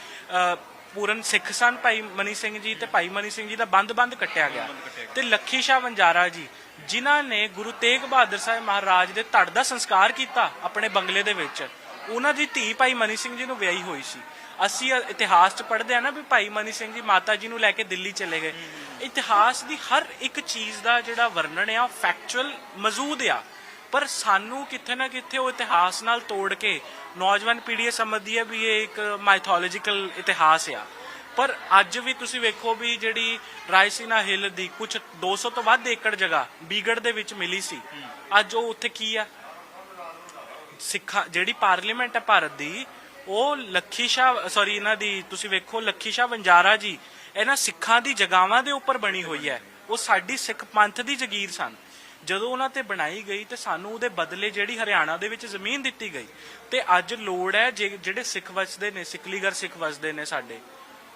ਅ, ਪੂਰਨ ਸਿੱਖ ਸਨ ਭਾਈ ਮਨੀ ਸਿੰਘ ਜੀ ਤੇ ਭਾਈ ਮਨੀ ਸਿੰਘ ਜੀ ਦਾ ਬੰਦ-ਬੰਦ ਕੱਟਿਆ ਗਿਆ। ਤੇ ਲੱਖੀ ਸ਼ਾਹ ਵੰਜਾਰਾ ਜੀ, ਜਿਨ੍ਹਾਂ ਨੇ ਗੁਰੂ ਤੇਗ ਬਹਾਦਰ ਸਾਹਿਬ ਮਹਾਰਾਜ ਦੇ ਧੜ ਦਾ ਸੰਸਕਾਰ ਕੀਤਾ ਆਪਣੇ ਬੰਗਲੇ ਦੇ ਵਿੱਚ। ਉਹਨਾਂ ਦੀ ਧੀ ਭਾਈ ਮਨੀ ਸਿੰਘ ਜੀ ਨੂੰ ਵਿਆਹੀ ਹੋਈ ਸੀ। ਅਸੀਂ ਇਤਿਹਾਸ 'ਚ ਪੜ੍ਹਦੇ ਆ ਨਾ ਵੀ ਭਾਈ ਮਨੀ ਸਿੰਘ ਜੀ ਮਾਤਾ ਜੀ ਨੂੰ ਲੈ ਕੇ ਦਿੱਲੀ ਚਲੇ ਗਏ। ਇਤਿਹਾਸ ਦੀ ਹਰ ਇੱਕ ਚੀਜ਼ ਦਾ ਜਿਹੜਾ ਵਰਣਨ ਆ ਫੈਕਚੁਅਲ ਮੌਜੂਦ ਆ। ਪਰ ਸਾਨੂੰ ਕਿੱਥੇ ਨਾ ਕਿੱਥੇ ਉਹ ਇਤਿਹਾਸ ਨਾਲ ਤੋੜ ਕੇ ਨੌਜਵਾਨ ਪੀੜ੍ਹੀ ਇਹ ਸਮਝਦੀ ਹੈ ਵੀ ਇਹ ਇੱਕ ਮਾਈਥੋਲੋਜੀਕਲ ਇਤਿਹਾਸ ਆ। ਪਰ ਅੱਜ ਵੀ ਤੁਸੀਂ ਵੇਖੋ ਵੀ ਜਿਹੜੀ ਰਾਇਸੀਨਾ ਹਿੱਲ ਦੀ ਕੁਝ 200 ਤੋਂ ਵੱਧ ਏਕੜ ਜਗ੍ਹਾ ਬੀਗੜ ਦੇ ਵਿੱਚ ਮਿਲੀ ਸੀ, ਅੱਜ ਉਹ ਉੱਥੇ ਕੀ ਆ? ਸਿੱਖਾਂ, ਜਿਹੜੀ ਪਾਰਲੀਮੈਂਟ ਹੈ ਭਾਰਤ ਦੀ, ਉਹ ਲੱਖੀ ਸ਼ਾਹ ਸੌਰੀ ਇਹਨਾਂ ਦੀ ਤੁਸੀਂ ਵੇਖੋ ਲੱਖੀ ਸ਼ਾਹ ਵੰਜਾਰਾ ਜੀ, ਇਹਨਾਂ ਸਿੱਖਾਂ ਦੀ ਜਗਾਵਾਂ ਦੇ ਉੱਪਰ ਬਣੀ ਹੋਈ ਹੈ। ਉਹ ਸਾਡੀ ਸਿੱਖ ਪੰਥ ਦੀ ਜ਼ਗੀਰ ਸਨ। ਜਦੋਂ ਉਹਨਾਂ ਤੇ ਬਣਾਈ ਗਈ ਤੇ ਸਾਨੂੰ ਉਹਦੇ ਬਦਲੇ ਜਿਹੜੀ ਹਰਿਆਣਾ ਦੇ ਵਿੱਚ ਜ਼ਮੀਨ ਦਿੱਤੀ ਗਈ ਤੇ ਅੱਜ ਲੋੜ ਹੈ ਜੇ- ਜਿਹੜੇ ਸਿੱਖ ਵਸਦੇ ਨੇ ਸਿੱਕਲੀਗਰ ਸਿੱਖ ਵਸਦੇ ਨੇ ਸਾਡੇ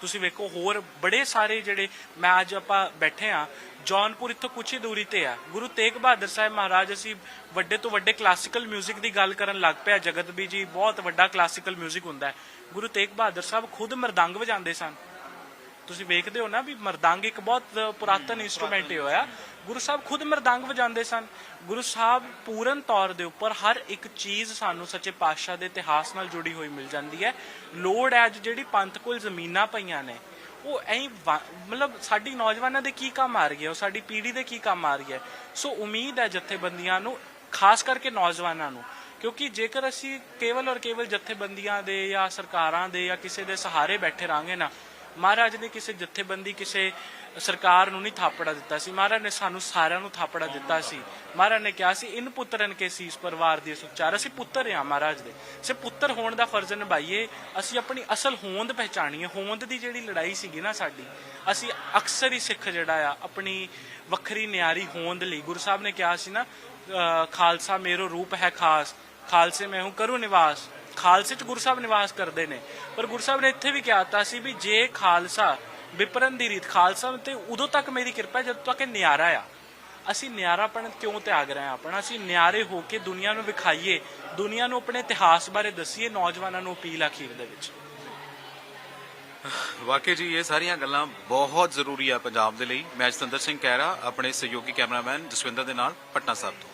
ਤੁਸੀਂ ਵੇਖੋ ਹੋਰ ਬੜੇ ਸਾਰੇ ਜਿਹੜੇ ਮੈਂ ਅੱਜ ਆਪਾਂ ਬੈਠੇ ਆ ਜੌਨਪੁਰ ਇੱਥੋਂ ਕੁਛ ਹੀ ਦੂਰੀ ਤੇ ਆ ਗੁਰੂ ਤੇਗ ਬਹਾਦਰ ਸਾਹਿਬ ਮਹਾਰਾਜ ਅਸੀਂ ਵੱਡੇ ਤੋਂ ਵੱਡੇ ਕਲਾਸੀਕਲ 뮤직 ਦੀ ਗੱਲ ਕਰਨ ਲੱਗ ਪਿਆ ਜਗਤ ਵੀ ਜੀ ਬਹੁਤ ਵੱਡਾ ਕਲਾਸੀਕਲ 뮤직 ਹੁੰਦਾ ਹੈ ਗੁਰੂ ਤੇਗ ਬਹਾਦਰ ਸਾਹਿਬ ਖੁਦ ਮਰਦੰਗ ਵਜਾਉਂਦੇ ਸਨ ਤੁਸੀਂ ਵੇਖਦੇ ਹੋ ਨਾ ਵੀ ਮਰਦੰਗ ਇੱਕ ਬਹੁਤ ਪੁਰਾਤਨ ਇਨਸਟਰੂਮੈਂਟ ਹੋਇਆ। ਗੁਰੂ ਸਾਹਿਬ ਖੁਦ ਮਰਦੰਗ ਵਜਾਉਂਦੇ ਸਨ। ਗੁਰੂ ਸਾਹਿਬ ਪੂਰਨ ਤੌਰ ਦੇ ਉੱਪਰ ਹਰ ਇੱਕ ਚੀਜ਼ ਸਾਨੂੰ ਸੱਚੇ ਪਾਤਸ਼ਾਹ ਦੇ ਇਤਿਹਾਸ ਨਾਲ ਜੁੜੀ ਹੋਈ ਮਿਲ ਜਾਂਦੀ ਹੈ। ਲੋੜ ਹੈ ਅੱਜ ਜਿਹੜੀ ਪੰਥ ਕੋਲ ਜ਼ਮੀਨਾਂ ਪਈਆਂ ਨੇ ਉਹ ਐਂ ਮਤਲਬ ਸਾਡੀ ਨੌਜਵਾਨਾਂ ਦੇ ਕੀ ਕੰਮ ਆ ਰਹੀ ਹੈ ਉਹ ਸਾਡੀ ਪੀੜ੍ਹੀ ਦੇ ਕੀ ਕੰਮ ਆ ਰਹੀ ਹੈ ਸੋ ਉਮੀਦ ਹੈ ਜਥੇਬੰਦੀਆਂ ਨੂੰ ਖਾਸ ਕਰਕੇ ਨੌਜਵਾਨਾਂ ਨੂੰ ਕਿਉਂਕਿ ਜੇਕਰ ਅਸੀਂ ਕੇਵਲ ਔਰ ਕੇਵਲ ਜਥੇਬੰਦੀਆਂ ਦੇ ਜਾਂ ਸਰਕਾਰਾਂ ਦੇ ਜਾਂ ਕਿਸੇ ਦੇ ਸਹਾਰੇ ਬੈਠੇ ਰਾਂਗੇ ਨਾ ਮਹਾਰਾਜ ਨੇ ਕਿਸੇ ਜਥੇਬੰਦੀ, ਕਿਸੇ ਸਰਕਾਰ ਨੂੰ ਨਹੀਂ ਥਾਪੜਾ ਦਿੱਤਾ ਸੀ। ਮਹਾਰਾਜ ਨੇ ਸਾਨੂੰ ਸਾਰਿਆਂ ਨੂੰ ਥਾਪੜਾ ਦਿੱਤਾ ਸੀ। ਮਹਾਰਾਜ ਨੇ ਕਿਹਾ ਸੀ, ਇਨ ਪੁੱਤਰਨ ਕੇ ਸੀਸ ਪਰਿਵਾਰ ਦੀ ਸੁਚਾਰ। ਅਸੀਂ ਪੁੱਤਰ ਆ ਮਹਾਰਾਜ ਦੇ। ਸੇ ਪੁੱਤਰ ਹੋਣ ਦਾ ਫਰਜ਼ ਨਿਭਾਈਏ। ਅਸੀਂ ਆਪਣੀ ਅਸਲ ਹੋਂਦ ਪਹਿਚਾਣੀਏ ਹੋਂਦ ਦੀ ਜਿਹੜੀ ਲੜਾਈ ਸੀਗੀ ਨਾ ਸਾਡੀ, ਅਸੀਂ ਅਕਸਰ ਹੀ ਸਿੱਖ ਜਿਹੜਾ ਆ, ਆਪਣੀ ਵੱਖਰੀ ਨਿਆਰੀ ਹੋਂਦ ਲਈ। ਗੁਰੂ ਸਾਹਿਬ ਨੇ ਕਿਹਾ ਸੀ ਨਾ, ਅਹ, ਖਾਲਸਾ ਮੇਰੋ ਰੂਪ ਹੈ ਖਾਸ। ਖਾਲਸੇ ਮੈਂ ਹੂੰ ਕਰੂ ਨਿਵਾਸ। ਖਾਲਸੇ ਚ ਗੁਰੂ ਸਾਹਿਬ ਨਿਵਾਸ ਕਰਦੇ ਨੇ। ਪਰ ਗੁਰੂ ਸਾਹਿਬ ਨੇ ਇੱਥੇ ਵੀ ਕਿਹਾ ਸੀ ਵੀ ਜੇ ਖਾਲਸਾ ਵਿਪਰਨ ਦੀ ਰੀਤ, ਖਾਲਸਾ ਤੇ ਉਦੋਂ ਤੱਕ ਮੇਰੀ ਕਿਰਪਾ ਹੈ ਤੱਕ ਨਿਆਰਾ ਆ। ਅਸੀਂ ਨਿਆਰਾਪਣ ਕਿਉਂ ਤਿਆਗ ਰਹੇ ਹਾਂ ਆਪਣਾ? ਅਸੀਂ ਨਿਆਰੇ ਹੋ ਕੇ ਦੁਨੀਆ ਨੂੰ ਵਿਖਾਈਏ, ਦੁਨੀਆ ਨੂੰ ਆਪਣੇ ਇਤਿਹਾਸ ਬਾਰੇ ਦੱਸੀਏ, ਨੌਜਵਾਨਾਂ ਨੂੰ ਅਪੀਲ ਆਖੀਰ ਦੇ ਵਿੱਚ। ਵਾਕਈ ਜੀ, ਇਹ ਸਾਰੀਆਂ ਗੱਲਾਂ ਬਹੁਤ ਜ਼ਰੂਰੀ ਆ ਪੰਜਾਬ ਦੇ ਲਈ। ਮੈਂ ਜਤਿੰਦਰ ਸਿੰਘ ਕਹਿਰਾ ਆਪਣੇ ਸਹਿਯੋਗੀ ਕੈਮਰਾਮੈਨ ਜਸਵਿੰਦਰ ਦੇ ਨਾਲ, ਪਟਨਾ ਸਾਹਿਬ ਤੋਂ।